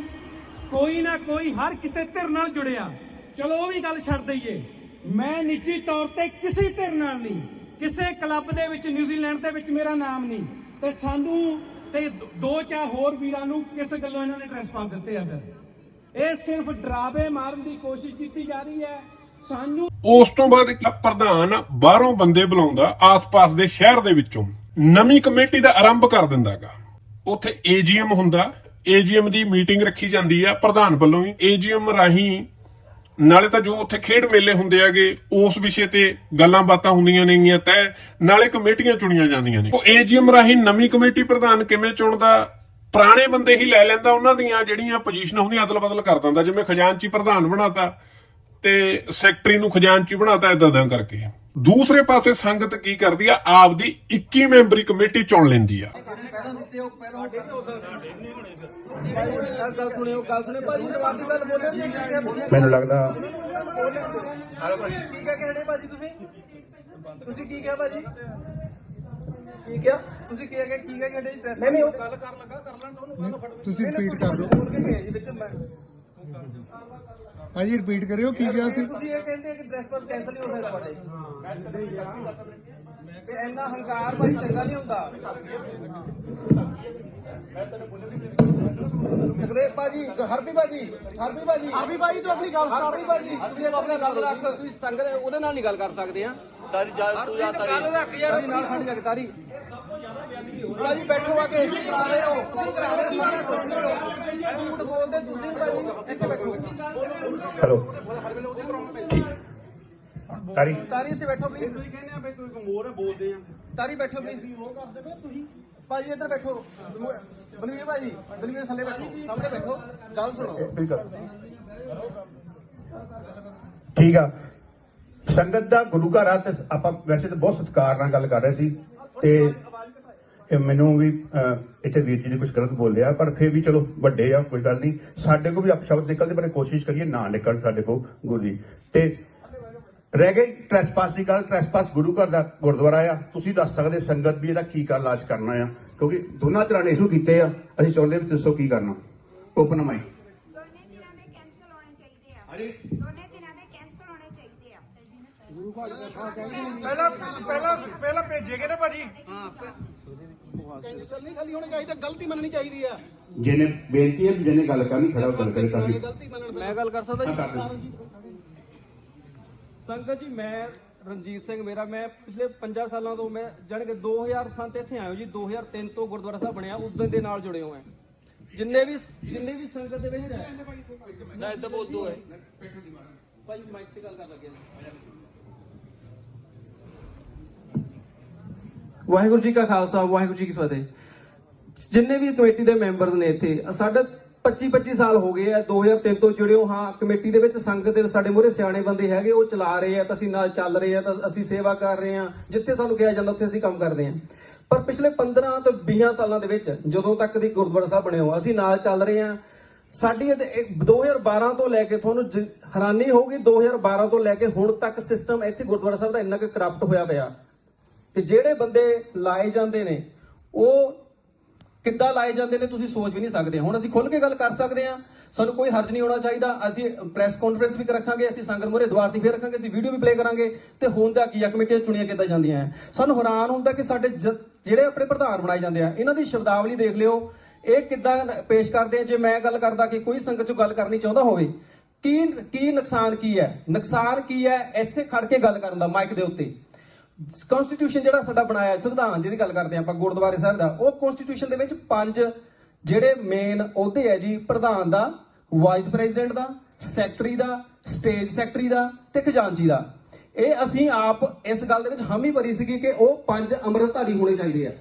ਕੋਈ ਨਾ ਕੋਈ ਹਰ ਕਿਸੇ ਧਿਰ ਨਾਲ ਜੁੜਿਆ। ਚਲੋ, ਉਹ ਵੀ ਗੱਲ ਛੱਡ ਦਈਏ। ਮੈਂ ਨਿੱਜੀ ਤੌਰ ਤੇ ਕਿਸੇ ਧਿਰ ਨਾਲ ਨਹੀਂ। ਕਿਸੇ ਕਲੱਬ ਦੇ ਵਿੱਚ, ਨਿਊਜ਼ੀਲੈਂਡ ਦੇ ਵਿੱਚ ਮੇਰਾ ਨਾਮ ਨਹੀਂ। ਤੇ ਸਾਨੂੰ ਤੇ ਦੋ ਚਾਰ ਹੋਰ ਵੀਰਾਂ ਨੂੰ ਕਿਸ ਗੱਲੋਂ ਇਹਨਾਂ ਨੇ ਟ੍ਰੈਸਪਾਸ ਦਿੱਤੇ ਆ ਫਿਰ? ਇਹ ਸਿਰਫ ਡਰਾਵੇ ਮਾਰਨ ਦੀ ਕੋਸ਼ਿਸ਼ ਕੀਤੀ ਜਾ ਰਹੀ ਹੈ। ਸਾਨੂੰ ਉਸ ਤੋਂ ਬਾਅਦ ਪ੍ਰਧਾਨ ਬਾਹਰੋਂ ਬੰਦੇ ਬੁਲਾਉਂਦਾ ਆਸ-ਪਾਸ ਦੇ ਸ਼ਹਿਰ ਦੇ ਵਿੱਚੋਂ। ਨਵੀਂ ਕਮੇਟੀ ਦਾ ਆਰੰਭ ਕਰ ਦਿੰਦਾਗਾ। ਉੱਥੇ ਏਜੀਐਮ ਹੁੰਦਾ। ਏਜੀਐਮ ਦੀ ਮੀਟਿੰਗ ਰੱਖੀ ਜਾਂਦੀ ਆ ਪ੍ਰਧਾਨ ਵੱਲੋਂ ਹੀ ਏਜੀਐਮ ਰਾਹੀਂ ਨਾਲੇ ਤਾਂ ਜੋ ਉੱਥੇ ਖੇਡ ਮੇਲੇ ਹੁੰਦੇ ਆਗੇ, ਉਸ ਵਿਸ਼ੇ ਤੇ ਗੱਲਾਂ ਬਾਤਾਂ ਹੁੰਦੀਆਂ ਨੇਗੀਆਂ ਤੈ, ਨਾਲੇ ਕਮੇਟੀਆਂ ਚੁਣੀਆਂ ਜਾਂਦੀਆਂ ਨੇ। ਉਹ ਏਜੀਐਮ ਰਾਹੀਂ ਨਵੀਂ ਕਮੇਟੀ ਪ੍ਰਧਾਨ ਕਿਵੇਂ ਚੁਣਦਾ, ਪੁਰਾਣੇ ਬੰਦੇ ਹੀ ਲੈ ਲੈਂਦਾ ਉਹਨਾਂ ਦੀਆਂ ਜਿਹੜੀਆਂ ਪੋਜੀਸ਼ਨਾਂ ਹੁੰਦੀਆਂ ਅਦਲ ਬਦਲ ਕਰ ਦਿੰਦਾ। ਜਿਵੇਂ ਖਜ਼ਾਨਚੀ ਪ੍ਰਧਾਨ ਬਣਾਤਾ ਤੇ ਸੈਕਟਰੀ ਨੂੰ ਖਜ਼ਾਨਚੀ ਬਣਾਤਾ ਇਦਾਂ ਦਾ ਕਰਕੇ। ਦੂਸਰੇ ਪਾਸੇ ਸੰਗਤ ਕੀ ਕਰਦੀ ਆ? ਆਪਦੀ 21 ਮੈਂਬਰੀ ਕਮੇਟੀ ਚੁਣ ਲੈਂਦੀ ਆ। ਮੈਨੂੰ ਲੱਗਦਾ ਕੀ ਕਹਿ ਕੇ ਹਟੇ ਭਾਜੀ ਤੁਸੀਂ ਤੁਸੀਂ ਕੀ ਕਿਹਾ ਭਾਜੀ? ਕੀ ਕਿਹਾ? ਤੁਸੀਂ ਕੀ ਕਹਿ ਕੀ ਕਹਿ ਕੇ ਹਟੇ ਪ੍ਰੈਸ ਨਹੀਂ ਨਹੀਂ ਉਹ ਗੱਲ ਕਰ ਲੱਗਾ ਕਰ ਲੈਣ ਉਹਨੂੰ ਤੁਸੀਂ ਰਿਪੀਟ ਕਰ ਦਿਓ ਬੋਲ ਕੇ ਗਏ ਜੀ ਵਿੱਚ ਮੈਂ ਭਾਜੀ ਰਿਪੀਟ ਕਰਿਓ ਕੀ ਕਿਹਾ ਸੀ? ਤੁਸੀਂ ਇਹ ਕਹਿੰਦੇ ਕਿ ਡਰੈਸ ਕੈਂਸਲ ਨਹੀਂ ਹੋ ਸਕਦਾ ਤੁਹਾਡੇ। ਤੇ ਇੰਨਾ ਹੰਕਾਰ ਭਾਈ ਚੰਗਾ ਨਹੀਂ ਹੁੰਦਾ। ਸਗਰੇ ਭਾਜੀ ਹਰਪੀ ਭਾਜੀ ਹਰਪੀ ਭਾਜੀ। ਹਰਪੀ ਭਾਜੀ ਤੂੰ ਆਪਣੀ ਗੱਲ ਸਟਾਰਟ ਹਰਪੀ ਭਾਜੀ ਤੁਸੀਂ ਆਪਣੀ ਗੱਲ ਰੱਖ। ਤੁਸੀਂ ਸੰਗਤ ਉਹਦੇ ਨਾਲ ਨਹੀਂ ਗੱਲ ਕਰ ਸਕਦੇ ਆ। ਤਾਰੀ ਜਾ ਤੂੰ ਜਾ ਤਾਰੀ। ਗੱਲ ਰੱਖ ਯਾਰ। ਤਾਰੀ ਨਾਲ ਖੜ ਜਾ ਤਾਰੀ। ਭਾਜੀ ਬੈਠੋ ਆ ਕੇ ਤੁਸੀਂ ਕਰਾ ਰਹੇ ਹੋ ਤੁਸੀਂ ਕਰਾ ਰਹੇ। ਹੋ ਝੂਠ ਬੋਲਦੇ ਤੁਸੀਂ ਭਾਜੀ ਇੱਥੇ ਬੈਠੋ। ਹੈਲੋ ਤਾਰੀ। ਤਾਰੀ ਇੱਥੇ ਬੈਠੋ ਪਲੀਜ਼ ਤੁਸੀਂ ਕਹਿੰਦੇ ਆ ਬਈ ਤੂੰ ਕਮਜ਼ੋਰ ਹੈ ਬੋਲਦੇ ਆ। ਤਾਰੀ ਬੈਠੋ ਪਲੀਜ਼ ਉਹ ਕਰਦੇ ਪਏ ਤੁਸੀਂ? ਭਾਜੀ ਇੱਧਰ ਬੈਠੋ। ਬਲਵੀਰ ਭਾਜੀ ਬਲਵੀਰ ਥੱਲੇ ਬੈਠੋ। ਸਾਹਮਣੇ ਬੈਠੋ। ਗੱਲ ਸੁਣੋ। ਠੀਕ ਆ। ਸੰਗਤ ਦਾ ਗੁਰੂ ਘਰ ਆ ਤੇ ਆਪਾਂ ਵੈਸੇ ਤਾਂ ਬਹੁਤ ਸਤਿਕਾਰ ਨਾਲ ਗੱਲ ਕਰ ਰਹੇ ਸੀ ਤੇ ਮੈਨੂੰ ਵੀ ਇੱਥੇ ਵੀਰ ਜੀ ਨੇ ਕੁਝ ਗਲਤ ਬੋਲਿਆ, ਪਰ ਫਿਰ ਵੀ ਚਲੋ ਵੱਡੇ ਆ, ਕੋਈ ਗੱਲ ਨਹੀਂ। ਸਾਡੇ ਕੋ ਵੀ ਅਪਸ਼ਬਦ ਨਿਕਲਦੇ, ਪਰ ਕੋਸ਼ਿਸ਼ ਕਰੀਏ ਨਾ ਨਿਕਲਣ ਸਾਡੇ ਕੋ ਗੁਰੂ ਜੀ। ਤੇ ਰਹਿ ਗਈ ਟ੍ਰੈਸਪਾਸ ਦੀ ਗੱਲ ਟ੍ਰੈਸਪਾਸ ਗੁਰੂ ਘਰ ਦਾ ਗੁਰਦੁਆਰਾ ਆ। ਤੁਸੀਂ ਦੱਸ ਸਕਦੇ ਸੰਗਤ ਵੀ ਇਹਦਾ ਕੀ ਕਰ ਲਾਜ ਕਰਨਾ ਆ, ਕਿਉਂਕਿ ਦੋਨਾਂ ਤਰ੍ਹਾਂ ਨੇ ਇਸ਼ੂ ਕੀਤੇ ਆ। ਅਸੀਂ ਚਾਹੁੰਦੇ ਵੀ ਦੱਸੋ ਕੀ ਕਰਨਾ। ਓਪਨ ਮਾਈਕ ਦੋਨੇ ਦਿਨਾਂ ਦੇ ਕੈਂਸਲ ਹੋਣੇ ਚਾਹੀਦੇ ਆ ਦੋਨੇ ਦਿਨਾਂ ਦੇ ਕੈਂਸਲ ਹੋਣੇ ਚਾਹੀਦੇ ਆ ਪਹਿਲਾਂ ਪਹਿਲਾਂ ਪਹਿਲਾਂ ਭੇਜੇਗੇ ਨਾ ਭਾਜੀ? ਕੈਂਸਲ ਨਹੀਂ ਖਾਲੀ ਹੋਣੀ ਚਾਹੀਦੀ ਗਲਤੀ ਮੰਨਣੀ ਚਾਹੀਦੀ ਆ। ਜਿਹਨੇ ਬੇਨਤੀ ਹੈ ਵੀ ਜਿਹਨੇ ਗੱਲ ਕਰਨੀ ਖੜਾ ਹੋ ਕੇ ਗੱਲ ਕਰੇ ਤਾਂ ਕਿ ਗਲਤੀ ਮੰਨਣ ਮੈਂ ਗੱਲ ਕਰ ਸਕਦਾ ਹਾਂ, ਜੀ ਕਰ ਦਿਓ। ਸੰਗਤ ਜੀ ਮੈਂ ਰਣਜੀਤ ਸਿੰਘ ਮੇਰਾ ਮੈਂ ਪਿਛਲੇ 5 ਸਾਲਾਂ ਤੋਂ ਮੈਂ ਜਾਣੀ ਕਿ 2007 ਇੱਥੇ ਆਇਆ ਜੀ 2003 ਤੋਂ ਗੁਰਦੁਆਰਾ ਸਾਹਿਬ ਬਣਿਆ ਉਦੋਂ ਦੇ ਨਾਲ ਜੁੜੇ ਹੋਏ ਹਾਂ। ਜਿੰਨੇ ਵੀ ਜਿੰਨੇ ਵੀ ਸੰਗਤ ਦੇ ਵਿੱਚ ਹੈ ਨਾ ਇੱਦਾਂ ਬੋਲ ਦੋ ਹੈ ਭਾਈ ਮਾਈਕ ਤੇ ਗੱਲ ਕਰ ਲੱਗੇ ਵਾਹਿਗੁਰੂ ਜੀ ਕਾ ਖਾਲਸਾ, ਵਾਹਿਗੁਰੂ ਜੀ ਕੀ ਫਤਿਹ। ਜਿੰਨੇ ਵੀ ਕਮੇਟੀ ਦੇ ਮੈਂਬਰਸ ਨੇ ਇੱਥੇ ਸਾਡੇ 25 25 ਸਾਲ ਹੋ ਗਏ ਆ 2003 ਤੋਂ ਜੁੜੇ ਹੋ, ਹਾਂ, ਕਮੇਟੀ ਦੇ ਵਿੱਚ ਸੰਗਤ ਦੇ ਸਾਡੇ ਮੂਹਰੇ ਸਿਆਣੇ ਬੰਦੇ ਹੈਗੇ, ਉਹ ਚਲਾ ਰਹੇ ਆ, ਤਾਂ ਅਸੀਂ ਨਾਲ ਚੱਲ ਰਹੇ ਆ, ਤਾਂ ਅਸੀਂ ਸੇਵਾ ਕਰ ਰਹੇ ਆ, ਜਿੱਥੇ ਸਾਨੂੰ ਕਿਹਾ ਜਾਂਦਾ ਉੱਥੇ ਅਸੀਂ ਕੰਮ ਕਰਦੇ ਆ। ਪਰ ਪਿਛਲੇ 15 ਤੋਂ 20 ਸਾਲਾਂ ਦੇ ਵਿੱਚ, ਜਦੋਂ ਤੱਕ ਦੀ ਗੁਰਦੁਆਰਾ ਸਾਹਿਬ ਬਣੇ ਹੋ ਅਸੀਂ ਨਾਲ ਚੱਲ ਰਹੇ ਆ। ਸਾਡੀ ਇਹ- ਇਹ 2012 ਤੋਂ ਲੈ ਕੇ ਤੁਹਾਨੂੰ ਜ- ਹੈਰਾਨੀ ਹੋਊਗੀ 2012 ਤੋਂ ਲੈ ਕੇ ਹੁਣ ਤੱਕ ਸਿਸਟਮ ਇੱਥੇ ਗੁਰਦੁਆਰਾ ਸਾਹਿਬ ਦਾ ਇੰਨਾ ਕੁ ਕਰਪਟ ਹੋਇਆ ਪਿਆ। ਕਿ ਜਿਹੜੇ ਬੰਦੇ ਲਾਏ ਜਾਂਦੇ ਨੇ, ਉਹ ਕਿੱਦਾਂ ਲਾਏ ਜਾਂਦੇ ਨੇ ਤੁਸੀਂ ਸੋਚ ਵੀ ਨਹੀਂ ਸਕਦੇ। ਹੁਣ ਅਸੀਂ ਖੁੱਲ ਕੇ ਗੱਲ ਕਰ ਸਕਦੇ ਹਾਂ। ਸਾਨੂੰ ਕੋਈ ਹਰਜ ਨਹੀਂ ਹੋਣਾ ਚਾਹੀਦਾ। ਅਸੀਂ ਪ੍ਰੈਸ ਕਾਨਫਰੰਸ ਵੀ ਰੱਖਾਂਗੇ, ਅਸੀਂ ਸੰਗਤ ਮੋਰੇ ਦੁਆਰ ਦੀ ਫੇਰ ਰੱਖਾਂਗੇ, ਅਸੀਂ ਵੀਡੀਓ ਵੀ ਪਲੇ ਕਰਾਂਗੇ। ਤੇ ਹੁਣ ਦਾ ਕੀ ਆ, ਕਮੇਟੀਆਂ ਚੁਣੀਆਂ ਕਿੱਦਾਂ ਜਾਂਦੀਆਂ ਹੈ ਸਾਨੂੰ ਹੈਰਾਨ ਹੁੰਦਾ ਕਿ ਸਾਡੇ ਜਿਹੜੇ ਆਪਣੇ ਪ੍ਰਧਾਨ ਬਣਾਏ ਜਾਂਦੇ ਆ, ਇਹਨਾਂ ਦੀ ਸ਼ਬਦਾਵਲੀ ਦੇਖ ਲਿਓ। ਇਹ ਕਿੱਦਾਂ ਪੇਸ਼ ਕਰਦੇ ਆ? ਜੇ ਮੈਂ ਗੱਲ ਕਰਦਾ ਕਿ ਕੋਈ ਸੰਗਤ ਚੋਂ ਗੱਲ ਕਰਨੀ ਚਾਹੁੰਦਾ ਹੋਵੇ, ਕੀ ਕੀ ਨੁਕਸਾਨ ਕੀ ਹੈ ਨੁਕਸਾਨ ਕੀ ਹੈ ਇੱਥੇ ਖੜ ਕੇ ਗੱਲ ਕਰਨ ਦਾ ਮਾਈਕ ਦੇ ਉੱਤੇ। ਕਨਸਟੀਟਿਊਸ਼ਨ ਜਿਹੜਾ ਸਾਡਾ ਬਣਾਇਆ, ਸੰਵਿਧਾਨ ਜਿਹਦੀ ਗੱਲ ਕਰਦੇ ਹਾਂ ਆਪਾਂ, ਗੁਰਦੁਆਰੇ ਸਾਹਿਬ ਦਾ, ਉਹ ਕਨਸਟੀਟਿਊਸ਼ਨ ਦੇ ਵਿੱਚ ਪੰਜ ਜਿਹੜੇ ਮੇਨ ਅਹੁਦੇ ਹੈ ਜੀ, ਪ੍ਰਧਾਨ ਦਾ ਵਾਈਸ ਪ੍ਰੈਜ਼ੀਡੈਂਟ ਦਾ ਸੈਕਟਰੀ ਦਾ ਸਟੇਜ ਸੈਕਟਰੀ ਦਾ ਤੇ ਖਜ਼ਾਨਚੀ ਦਾ। ਇਹ ਅਸੀਂ ਆਪ ਇਸ ਗੱਲ ਦੇ ਵਿੱਚ ਹਾਮੀ ਭਰੀ ਸੀਗੀ ਕਿ ਉਹ ਪੰਜ ਅੰਮ੍ਰਿਤਧਾਰੀ ਹੋਣੇ ਚਾਹੀਦੇ ਆ।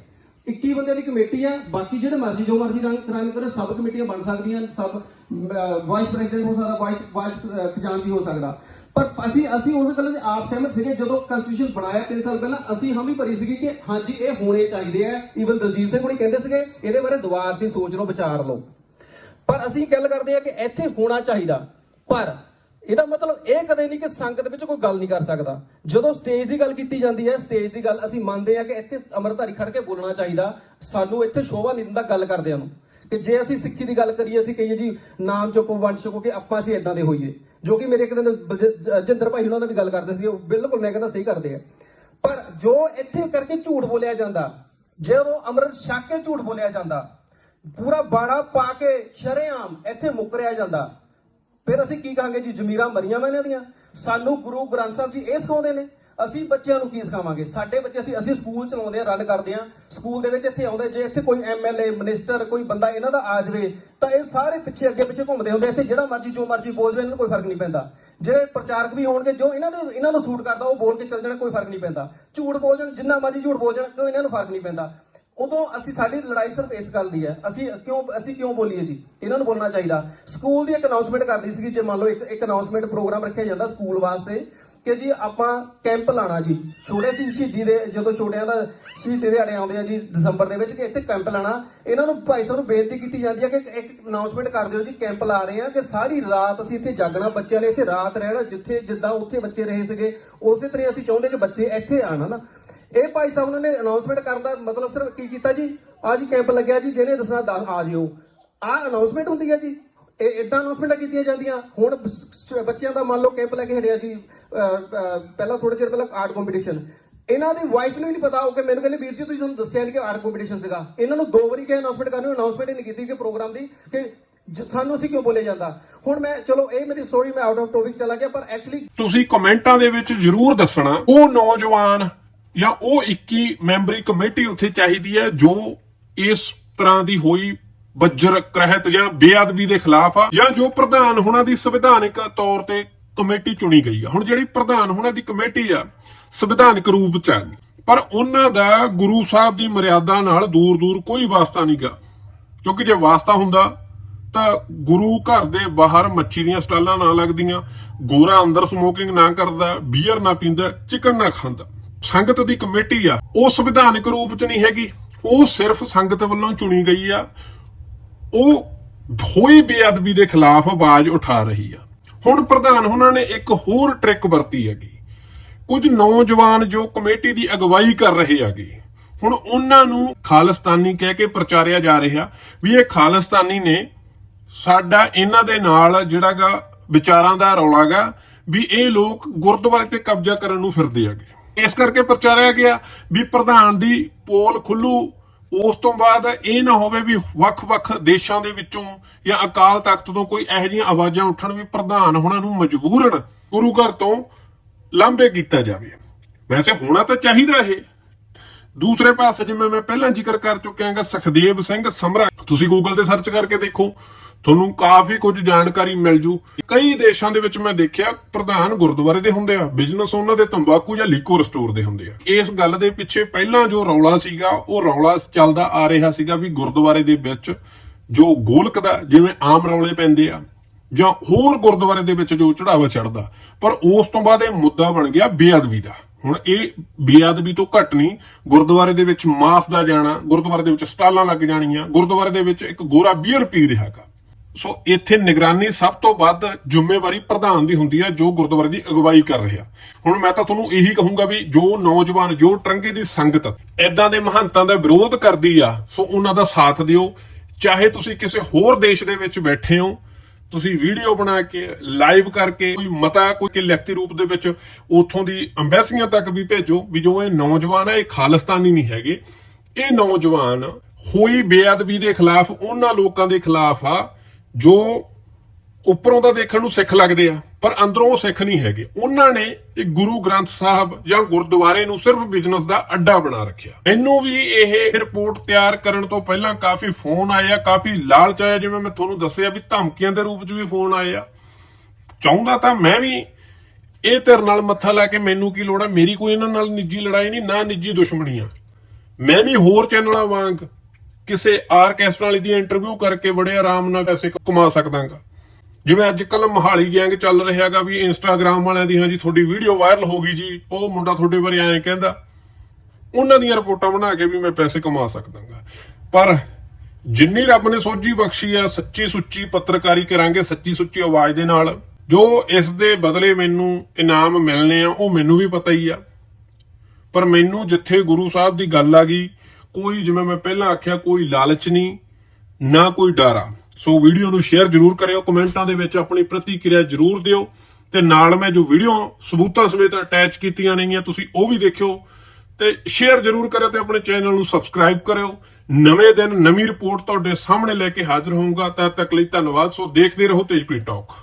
21 ਬੰਦਿਆਂ ਦੀ ਕਮੇਟੀ ਆ, ਬਾਕੀ ਜਿਹੜੇ ਮਰਜ਼ੀ, ਜੋ ਮਰਜ਼ੀ ਰੰਗ ਰਨ ਕਰੇ, ਸਭ ਕਮੇਟੀਆਂ ਬਣ ਸਕਦੀਆਂ, ਸਭ ਵਾਈਸ ਪ੍ਰੈਜ਼ੀਡੈਂਟ ਹੋ ਸਕਦਾ ਵਾਈਸ ਵਾਈਸ ਖਜ਼ਾਨਚੀ ਹੋ ਸਕਦਾ। ਪਰ ਅਸੀਂ ਅਸੀਂ ਉਸ ਗੱਲ 'ਚ ਆਪ ਸਹਿਮਤ ਸੀਗੇ, ਜਦੋਂ ਕਨਸਟੀਟਿਊਸ਼ਨ ਬਣਾਇਆ 3 ਸਾਲ ਪਹਿਲਾਂ, ਅਸੀਂ ਹਾਮੀ ਭਰੀ ਸੀਗੀ ਕਿ ਹਾਂਜੀ, ਇਹ ਹੋਣੇ ਚਾਹੀਦੇ ਆ। ਈਵਨ ਦਲਜੀਤ ਸਿੰਘ ਹੁਣੀ ਕਹਿੰਦੇ ਸੀਗੇ, ਇਹਦੇ ਬਾਰੇ ਦੁਬਾਰ ਦੀ ਸੋਚ ਲਓ, ਵਿਚਾਰ ਲਓ। ਪਰ ਅਸੀਂ ਗੱਲ ਕਰਦੇ ਆ ਕਿ ਇੱਥੇ ਹੋਣਾ ਚਾਹੀਦਾ। ਪਰ ਇਹਦਾ ਮਤਲਬ ਇਹ ਕਦੇ ਨਹੀਂ ਕਿ ਸੰਗਤ ਵਿੱਚ ਕੋਈ ਗੱਲ ਨਹੀਂ ਕਰ ਸਕਦਾ। ਜਦੋਂ ਸਟੇਜ ਦੀ ਗੱਲ ਕੀਤੀ ਜਾਂਦੀ ਹੈ ਸਟੇਜ ਦੀ ਗੱਲ ਅਸੀਂ ਮੰਨਦੇ ਆ ਕਿ ਇੱਥੇ ਅਮਰਧਾਰੀ ਖੜ ਕੇ ਬੋਲਣਾ ਚਾਹੀਦਾ। ਸਾਨੂੰ ਇੱਥੇ ਸ਼ੋਭਾ ਨਹੀਂ ਦਿੰਦਾ ਗੱਲ ਕਰਦਿਆਂ ਨੂੰ। ਕਿ ਜੇ ਅਸੀਂ ਸਿੱਖੀ ਦੀ ਗੱਲ ਕਰੀਏ, ਅਸੀਂ ਕਹੀਏ ਜੀ, ਨਾਮ ਚੁੱਕੋ, ਵੰਡ ਛਕੋ ਕਿ ਆਪਾਂ ਅਸੀਂ ਇਦਾਂ ਦੇ ਹੋਈਏ। ਜੋ ਕਿ ਮੇਰੇ ਇੱਕ ਦਿਨ ਬਲਜ- ਜ- ਜਿੰਦਰ ਭਾਈ ਉਹਨਾਂ ਦਾ ਵੀ ਗੱਲ ਕਰਦੇ ਸੀ ਉਹ ਬਿਲਕੁਲ ਮੈਂ ਕਹਿੰਦਾ ਸਹੀ ਕਰਦੇ ਆ। ਪਰ ਜੋ ਇੱਥੇ ਕਰਕੇ ਝੂਠ ਬੋਲਿਆ ਜਾਂਦਾ ਜਦੋਂ ਅੰਮ੍ਰਿਤ ਛਕ ਕੇ ਝੂਠ ਬੋਲਿਆ ਜਾਂਦਾ, ਪੂਰਾ ਬਾੜਾ ਪਾ ਕੇ ਸ਼ਰੇਆਮ ਇੱਥੇ ਮੁਕਰਿਆ ਜਾਂਦਾ, ਫਿਰ ਅਸੀਂ ਕੀ ਕਹਾਂਗੇ ਜੀ, ਜ਼ਮੀਰਾਂ ਮਰੀਆਂ ਵਾ ਇਹਨਾਂ ਦੀਆਂ। ਸਾਨੂੰ ਗੁਰੂ ਗ੍ਰੰਥ ਸਾਹਿਬ ਜੀ ਇਹ ਸਿਖਾਉਂਦੇ ਨੇ। ਅਸੀਂ ਬੱਚਿਆਂ ਨੂੰ ਕੀ ਸਿਖਾਵਾਂਗੇ? ਸਾਡੇ ਬੱਚੇ ਅਸੀਂ ਅਸੀਂ ਸਕੂਲ ਚਲਾਉਂਦੇ ਆ ਰਨ ਕਰਦੇ ਆ। ਸਕੂਲ ਦੇ ਵਿੱਚ ਇੱਥੇ ਆਉਂਦੇ, ਜੇ ਇੱਥੇ ਕੋਈ ਐਮਐਲਏ ਮਿਨਿਸਟਰ ਕੋਈ ਬੰਦਾ ਇਹਨਾਂ ਦਾ ਆ ਜਾਵੇ, ਤਾਂ ਇਹ ਸਾਰੇ ਪਿੱਛੇ ਅੱਗੇ ਪਿੱਛੇ ਘੁੰਮਦੇ ਹੁੰਦੇ ਇੱਥੇ ਜਿਹੜਾ ਮਰਜ਼ੀ, ਜੋ ਮਰਜ਼ੀ ਬੋਲ ਜਾਵੇ, ਇਹਨਾਂ ਨੂੰ ਕੋਈ ਫ਼ਰਕ ਨਹੀਂ ਪੈਂਦਾ। ਜਿਹੜੇ ਪ੍ਰਚਾਰਕ ਵੀ ਹੋਣਗੇ, ਜੋ ਇਹਨਾਂ ਦੇ, ਇਹਨਾਂ ਨੂੰ ਸੂਟ ਕਰਦਾ, ਉਹ ਬੋਲ ਕੇ ਚੱਲ ਜਾਣਾ, ਕੋਈ ਫ਼ਰਕ ਨਹੀਂ ਪੈਂਦਾ। ਝੂਠ ਬੋਲ ਜਾਣ, ਜਿੰਨਾ ਮਰਜ਼ੀ ਝੂਠ ਬੋਲ ਜਾਣ ਕੋਈ ਇਹਨਾਂ ਨੂੰ ਫ਼ਰਕ ਨਹੀਂ ਪੈਂਦਾ। ਉਦੋਂ ਅਸੀਂ, ਸਾਡੀ ਲੜਾਈ ਸਿਰਫ ਇਸ ਗੱਲ ਦੀ ਹੈ। ਅਸੀਂ ਕਿਉਂ ਅਸੀਂ ਕਿਉਂ ਬੋਲੀਏ ਜੀ? ਇਹਨਾਂ ਨੂੰ ਬੋਲਣਾ ਚਾਹੀਦਾ। ਸਕੂਲ ਦੀ ਇੱਕ ਅਨਾਉਂਸਮੈਂਟ ਕਰਦੀ ਸੀ ਜੇ ਮੰਨ ਲਓ ਇੱਕ ਇੱਕ ਅਨਾਉਂਸਮੈਂਟ ਪ੍ਰੋਗਰਾਮ ਰੱਖਿਆ ਜਾਂਦਾ ਸਕੂਲ ਵਾਸਤੇ ਕਿ ਜੀ ਆਪਾਂ ਕੈਂਪ ਲਾਣਾ ਜੀ। ਛੋਟੇ ਸੀ ਸ਼ਹੀਦੀ ਦੇ, ਜਦੋਂ ਛੋਟਿਆਂ ਦਾ ਸ਼ਹੀਦੀ ਦਿਹਾੜੇ ਆਉਂਦੇ ਆ ਜੀ ਦਸੰਬਰ ਦੇ ਵਿੱਚ, ਕਿ ਇੱਥੇ ਕੈਂਪ ਲਾਣਾ। ਇਹਨਾਂ ਨੂੰ ਭਾਈ ਸਾਹਿਬ ਨੂੰ ਬੇਨਤੀ ਕੀਤੀ ਜਾਂਦੀ ਹੈ ਕਿ ਇੱਕ- ਇੱਕ ਅਨਾਉਂਸਮੈਂਟ ਕਰ ਦਿਓ ਜੀ, ਕੈਂਪ ਲਾ ਰਹੇ ਆ ਕਿ ਸਾਰੀ ਰਾਤ ਅਸੀਂ ਇੱਥੇ ਜਾਗਣਾ, ਬੱਚਿਆਂ ਨੇ ਇੱਥੇ ਰਾਤ ਰਹਿਣਾ, ਜਿੱਥੇ, ਜਿੱਦਾਂ ਉੱਥੇ ਬੱਚੇ ਰਹੇ ਸੀਗੇ, ਉਸੇ ਤਰ੍ਹਾਂ ਅਸੀਂ ਚਾਹੁੰਦੇ ਕਿ ਬੱਚੇ ਇੱਥੇ ਆਣ ਹਨਾ। ਇਹ ਭਾਈ ਸਾਹਿਬ ਨੇ ਅਨਾਉਂਸਮੈਂਟ ਕਰਨ ਦਾ ਮਤਲਬ ਸਿਰਫ ਕੀ ਕੀਤਾ ਜੀ? ਆ ਜੀ ਕੈਂਪ ਲੱਗਿਆ ਜੀ, ਜਿਹਨੇ ਦੱਸਣਾ, ਦਸ, ਆ ਜਿਓ। ਆ ਅਨਾਉਂਸਮੈਂਟ ਹੁੰਦੀ ਹੈ ਜੀ। ਇਹ ਇਦਾਂ ਅਨਾਉਂਸਮੈਂਟਾਂ ਕੀਤੀਆਂ ਜਾਂਦੀਆਂ। ਹੁਣ ਬੱਚਿਆਂ ਦਾ ਮੰਨ ਲਓ ਕੈਂਪ ਲੈ ਕੇ ਹਟਿਆ ਜੀ ਪਹਿਲਾਂ ਥੋੜੇ ਚਿਰ ਪਹਿਲਾਂ ਆਰਟ ਕੰਪੀਟੀਸ਼ਨ ਇਹਨਾਂ ਦੀ ਵਾਈਫ ਨੂੰ ਹੀ ਨਹੀਂ ਪਤਾ, ਉਹ ਕਿ ਮੈਨੂੰ ਕਹਿੰਦੇ, ਵੀਰ ਜੀ, ਤੁਸੀਂ ਸਾਨੂੰ ਦੱਸਿਆ ਨਹੀਂ ਕਿ ਆਰਟ ਕੰਪੀਟੀਸ਼ਨ ਸੀਗਾ। ਇਹਨਾਂ ਨੂੰ ਦੋ ਵਾਰੀ ਕਿਹਾ ਅਨਾਉਂਸਮੈਂਟ ਕਰਨੀ ਅਨਾਉਂਸਮੈਂਟ ਹੀ ਨਹੀਂ ਕੀਤੀ ਕਿ ਪ੍ਰੋਗਰਾਮ ਦੀ, ਕਿ ਸਾਨੂੰ ਅਸੀਂ ਕਿਉਂ ਬੋਲੇ ਜਾਂਦਾ। ਹੁਣ ਮੈਂ, ਚਲੋ, ਇਹ ਮੇਰੀ ਸਟੋਰੀ ਮੈਂ ਆਊਟ ਆਫ ਟੌਪਿਕ ਚਲਾ ਗਿਆ ਪਰ ਐਕਚੁਅਲੀ ਤੁਸੀਂ ਕਮੈਂਟਾਂ ਦੇ ਵਿੱਚ ਜਰੂਰ ਦੱਸਣਾ, ਉਹ ਨੌਜਵਾਨ ਜਾਂ ਉਹ 21 ਮੈਂਬਰੀ ਕਮੇਟੀ ਉੱਥੇ ਚਾਹੀਦੀ ਹੈ, ਜੋ ਇਸ ਤਰ੍ਹਾਂ ਦੀ ਹੋਈ ਬੱਜਰ ਕਰਹਿਤ ਜਾਂ ਬੇਅਦਬੀ ਦੇ ਖਿਲਾਫ ਆ, ਜਾਂ ਜੋ ਪ੍ਰਧਾਨ ਹੁਣਾਂ ਦੀ ਸੰਵਿਧਾਨਿਕ ਤੌਰ ਤੇ ਕਮੇਟੀ ਚੁਣੀ ਗਈ ਆ। ਹੁਣ ਜਿਹੜੀ ਪ੍ਰਧਾਨ ਹੁਣਾਂ ਦੀ ਕਮੇਟੀ ਆ, ਸੰਵਿਧਾਨਿਕ ਰੂਪ ਚ ਆ ਪਰ ਉਹਨਾਂ ਦਾ ਗੁਰੂ ਸਾਹਿਬ ਦੀ ਮਰਿਆਦਾ ਨਾਲ ਦੂਰ ਦੂਰ ਕੋਈ ਵਾਸਤਾ ਨਹੀਂਗਾ ਕਿਉਂਕਿ ਜੇ ਵਾਸਤਾ ਹੁੰਦਾ, ਤਾਂ ਗੁਰੂ ਘਰ ਦੇ ਬਾਹਰ ਮੱਛੀ ਦੀਆਂ ਸਟਾਲਾਂ ਨਾ ਲੱਗਦੀਆਂ, ਗੋਰਾ ਅੰਦਰ ਸਮੋਕਿੰਗ ਨਾ ਕਰਦਾ, ਬੀਅਰ ਨਾ ਪੀਂਦਾ, ਚਿਕਨ ਨਾ ਖਾਂਦਾ। ਸੰਗਤ ਦੀ ਕਮੇਟੀ ਆ, ਉਹ ਸੰਵਿਧਾਨਿਕ ਰੂਪ ਚ ਨਹੀਂ ਹੈਗੀ। ਉਹ ਸਿਰਫ ਸੰਗਤ ਵੱਲੋਂ ਚੁਣੀ ਗਈ ਆ। ਉਹ ਹੋਈ ਬੇਅਦਬੀ ਦੇ ਖਿਲਾਫ ਆਵਾਜ਼ ਉਠਾ ਰਹੀ ਆ। ਹੁਣ ਪ੍ਰਧਾਨ, ਉਹਨਾਂ ਨੇ ਇੱਕ ਹੋਰ ਟ੍ਰਿਕ ਵਰਤੀ ਹੈਗੀ। ਕੁਝ ਨੌਜਵਾਨ ਜੋ ਕਮੇਟੀ ਦੀ ਅਗਵਾਈ ਕਰ ਰਹੇ ਹੈਗੇ, ਹੁਣ ਉਹਨਾਂ ਨੂੰ ਖਾਲਿਸਤਾਨੀ ਕਹਿ ਕੇ ਪ੍ਰਚਾਰਿਆ ਜਾ ਰਿਹਾ ਵੀ ਇਹ ਖਾਲਿਸਤਾਨੀ ਨੇ ਸਾਡਾ ਇਹਨਾਂ ਦੇ ਨਾਲ ਜਿਹੜਾਗਾ ਵਿਚਾਰਾਂ ਦਾ ਰੌਲਾਗਾ ਵੀ ਇਹ ਲੋਕ ਗੁਰਦੁਆਰੇ ਤੇ ਕਬਜ਼ਾ ਕਰਨ ਨੂੰ ਫਿਰਦੇ ਹੈਗੇ। ਇਸ ਕਰਕੇ ਪ੍ਰਚਾਰਿਆ ਗਿਆ ਵੀ ਪ੍ਰਧਾਨ ਦੀ ਪੋਲ ਖੁੱਲੂ ਉਸ ਤੋਂ ਬਾਅਦ ਇਹ ਨਾ ਹੋਵੇ ਵੀ ਵੱਖ-ਵੱਖ ਦੇਸ਼ਾਂ ਦੇ ਵਿੱਚੋਂ ਜਾਂ ਅਕਾਲ ਤਖਤ ਤੋਂ ਕੋਈ ਇਹੋ ਜਿਹੀਆਂ ਆਵਾਜ਼ਾਂ ਉੱਠਣ ਵੀ ਪ੍ਰਧਾਨ ਹੋਣਾ ਨੂੰ ਮਜਬੂਰਨ ਗੁਰੂ ਘਰ ਤੋਂ ਲਾਂਭੇ ਕੀਤਾ ਜਾਵੇ। ਵੈਸੇ ਹੋਣਾ ਤਾਂ ਚਾਹੀਦਾ ਇਹ। ਦੂਸਰੇ ਪਾਸੇ ਜਿਵੇਂ ਮੈਂ ਪਹਿਲਾਂ ਜ਼ਿਕਰ ਕਰ ਚੁੱਕਿਆ ਸੁਖਦੇਵ ਸਿੰਘ ਸਮਰਾ। ਤੁਸੀਂ ਗੂਗਲ ਤੇ ਸਰਚ ਕਰਕੇ ਦੇਖੋ, ਤੁਹਾਨੂੰ ਕਾਫੀ ਕੁਝ ਜਾਣਕਾਰੀ ਮਿਲ ਜੂ। ਕਈ ਦੇਸ਼ਾਂ ਦੇ ਵਿੱਚ ਮੈਂ ਦੇਖਿਆ, ਪ੍ਰਧਾਨ ਗੁਰਦੁਆਰੇ ਦੇ ਹੁੰਦੇ ਆ ਬਿਜ਼ਨਸ ਉਹਨਾਂ ਦੇ ਤੰਬਾਕੂ ਜਾਂ ਲੀਕਰ ਸਟੋਰ ਦੇ ਹੁੰਦੇ ਆ। ਇਸ ਗੱਲ ਦੇ ਪਿੱਛੇ ਪਹਿਲਾਂ ਜੋ ਰੌਲਾ ਸੀਗਾ, ਉਹ ਰੌਲਾ ਚੱਲਦਾ ਆ ਰਿਹਾ ਸੀਗਾ ਵੀ ਗੁਰਦੁਆਰੇ ਦੇ ਵਿੱਚ ਜੋ ਗੋਲਕ ਦਾ, ਜਿਵੇਂ ਆਮ ਰੌਲੇ ਪੈਂਦੇ ਆ, ਜਾਂ ਹੋਰ ਗੁਰਦੁਆਰੇ ਦੇ ਵਿੱਚ ਜੋ ਚੜਾਵਾ ਚੜਦਾ ਪਰ ਉਸ ਤੋਂ ਬਾਅਦ ਇਹ ਮੁੱਦਾ ਬਣ ਗਿਆ ਬੇਅਦਬੀ ਦਾ। ਹੁਣ ਇਹ ਬੇਅਦਬੀ ਤੋਂ ਘੱਟ ਨਹੀਂ, ਗੁਰਦੁਆਰੇ ਦੇ ਵਿੱਚ ਮਾਸ ਦਾ ਜਾਣਾ, ਗੁਰਦੁਆਰੇ ਦੇ ਵਿੱਚ ਸਟਾਲਾਂ ਲੱਗ ਜਾਣੀਆਂ, ਗੁਰਦੁਆਰੇ ਦੇ ਵਿੱਚ ਇੱਕ ਗੋਰਾ ਬੀਅਰ ਪੀ ਰਿਹਾਗਾ ਸੋ ਇੱਥੇ ਨਿਗਰਾਨੀ ਸਭ ਤੋਂ ਵੱਧ ਜ਼ਿੰਮੇਵਾਰੀ ਪ੍ਰਧਾਨ ਦੀ ਹੁੰਦੀ ਹੈ ਜੋ ਗੁਰਦੁਆਰੇ ਦੀ ਅਗਵਾਈ ਕਰ ਰਿਹਾ। ਹੁਣ ਮੈਂ ਤਾਂ ਤੁਹਾਨੂੰ ਇਹੀ ਕਹੂੰਗਾ ਵੀ ਜੋ ਨੌਜਵਾਨ, ਜੋ ਟਰੰਗੇ ਦੀ ਸੰਗਤ ਐਦਾਂ ਦੇ ਮਹੰਤਾਂ ਦਾ ਵਿਰੋਧ ਕਰਦੀ ਆ, ਸੋ ਉਹਨਾਂ ਦਾ ਸਾਥ ਦਿਓ। ਚਾਹੇ ਤੁਸੀਂ ਕਿਸੇ ਹੋਰ ਦੇਸ਼ ਦੇ ਵਿੱਚ ਬੈਠੇ ਹੋ ਤੁਸੀਂ ਵੀਡੀਓ ਬਣਾ ਕੇ ਲਾਈਵ ਕਰਕੇ, ਕੋਈ ਮਤਾ, ਕੋਈ ਲਿਖਤੀ ਰੂਪ ਦੇ ਵਿੱਚ ਉਥੋਂ ਦੀ ਅੰਬੈਸੀਆਂ ਤੱਕ ਵੀ ਭੇਜੋ ਵੀ ਜੋ ਇਹ ਨੌਜਵਾਨ ਹੈ ਇਹ ਖਾਲਿਸਤਾਨੀ ਨਹੀਂ ਹੈਗੇ। ਇਹ ਨੌਜਵਾਨ ਹੋਈ ਬੇਅਦਬੀ ਦੇ ਖਿਲਾਫ, ਉਹਨਾਂ ਲੋਕਾਂ ਦੇ ਖਿਲਾਫ ਆ, ਜੋ ਉੱਪਰੋਂ ਤਾਂ ਦੇਖਣ ਨੂੰ ਸਿੱਖ ਲੱਗਦੇ ਆ। ਪਰ ਅੰਦਰੋਂ ਉਹ ਸਿੱਖ ਨਹੀਂ ਹੈਗੇ। ਉਹਨਾਂ ਨੇ ਇਹ ਗੁਰੂ ਗ੍ਰੰਥ ਸਾਹਿਬ ਜਾਂ ਗੁਰਦੁਆਰੇ ਨੂੰ ਸਿਰਫ ਬਿਜ਼ਨਸ ਦਾ ਅੱਡਾ ਬਣਾ ਰੱਖਿਆ। ਇਹਨੂੰ ਵੀ ਇਹ ਰਿਪੋਰਟ ਤਿਆਰ ਕਰਨ ਤੋਂ ਪਹਿਲਾਂ ਕਾਫੀ ਫੋਨ ਆਏ ਆ, ਕਾਫੀ ਲਾਲਚ ਆਇਆ। ਜਿਵੇਂ ਮੈਂ ਤੁਹਾਨੂੰ ਦੱਸਿਆ ਵੀ ਧਮਕੀਆਂ ਦੇ ਰੂਪ 'ਚ ਵੀ ਫੋਨ ਆਏ ਆ। ਚਾਹੁੰਦਾ ਤਾਂ ਮੈਂ ਵੀ ਇਹ ਤੇਰੇ ਨਾਲ ਮੱਥਾ ਲਾ ਕੇ ਮੈਨੂੰ ਕੀ ਲੋੜ ਆ? ਮੇਰੀ ਕੋਈ ਇਹਨਾਂ ਨਾਲ ਨਿੱਜੀ ਲੜਾਈ ਨਹੀਂ, ਨਾ ਨਿੱਜੀ ਦੁਸ਼ਮਣੀ ਆ ਮੈਂ ਵੀ ਹੋਰ ਚੈਨਲਾਂ ਵਾਂਗ ਕਿਸੇ ਆਰਕੈਸਟਰਾ ਵਾਲੀ ਦੀ ਇੰਟਰਵਿਊ ਕਰਕੇ ਬੜੇ ਆਰਾਮ ਨਾਲ ਪੈਸੇ ਕਮਾ ਸਕਦਾਗਾ। ਜਿਵੇਂ ਅੱਜ ਕੱਲ ਮਹਾਲੀ ਗੈਂਗ ਚੱਲ ਰਿਹਾਗਾ ਵੀ ਇੰਸਟਾਗ੍ਰam ਵਾਲਿਆਂ ਦੀ, ਹਾਂਜੀ, ਤੁਹਾਡੀ ਵੀਡੀਓ ਵਾਇਰਲ ਹੋ ਗਈ ਜੀ, ਉਹ ਮੁੰਡਾ ਤੁਹਾਡੇ ਬਾਰੇ ਐਂ ਕਹਿੰਦਾ, ਉਹਨਾਂ ਦੀਆਂ ਰਿਪੋਰਟਾਂ ਬਣਾ ਕੇ ਵੀ ਮੈਂ ਪੈਸੇ ਕਮਾ ਸਕਦਾਗਾ। ਪਰ ਜਿੰਨੀ ਰੱਬ ਨੇ ਸੋਝੀ ਬਖਸ਼ੀ ਆ, ਸੱਚੀ ਸੁੱਚੀ ਪੱਤਰਕਾਰੀ ਕਰਾਂਗੇ, ਸੱਚੀ ਸੁੱਚੀ ਆਵਾਜ਼ ਦੇ ਨਾਲ, ਜੋ ਇਸ ਦੇ ਬਦਲੇ ਮੈਨੂੰ ਇਨਾਮ ਮਿਲਨੇ ਆ, ਉਹ ਮੈਨੂੰ ਵੀ ਪਤਾ ਹੀ ਆ। ਪਰ ਮੈਨੂੰ ਜਿੱਥੇ ਗੁਰੂ ਸਾਹਿਬ ਦੀ ਗੱਲ ਆ ਗਈ, ਕੋਈ, ਜਿਵੇਂ ਮੈਂ ਪਹਿਲਾਂ ਆਖਿਆ, ਕੋਈ ਲਾਲਚ ਨਹੀਂ, ਨਾ ਕੋਈ ਡਰ ਆ। ਸੋ ਵੀਡੀਓ ਨੂੰ ਸ਼ੇਅਰ ਜਰੂਰ ਕਰਿਓ, ਕਮੈਂਟਾਂ ਦੇ ਵਿੱਚ ਆਪਣੀ ਪ੍ਰਤੀਕਿਰਿਆ ਜਰੂਰ ਦਿਓ ਤੇ ਨਾਲ ਮੈਂ ਜੋ ਵੀਡੀਓ ਸਬੂਤਾਂ ਸਮੇਤ ਅਟੈਚ ਕੀਤੀਆਂ ਨੇਗੀਆਂ, ਤੁਸੀਂ ਉਹ ਵੀ ਦੇਖਿਓ ਤੇ ਸ਼ੇਅਰ ਜਰੂਰ ਕਰਿਓ ਤੇ ਆਪਣੇ ਚੈਨਲ ਨੂੰ ਸਬਸਕ੍ਰਾਈਬ ਕਰਿਓ। ਨਵੇਂ ਦਿਨ, ਨਵੀਂ ਰਿਪੋਰਟ ਤੁਹਾਡੇ ਸਾਹਮਣੇ ਲੈ ਕੇ ਹਾਜ਼ਰ ਹੋਊਂਗਾ। ਤਦ ਤੱਕ ਲਈ ਧੰਨਵਾਦ। ਸੋ ਦੇਖਦੇ ਰਹੋ ਤੇਜਪ੍ਰੀਤ ਟਾਕ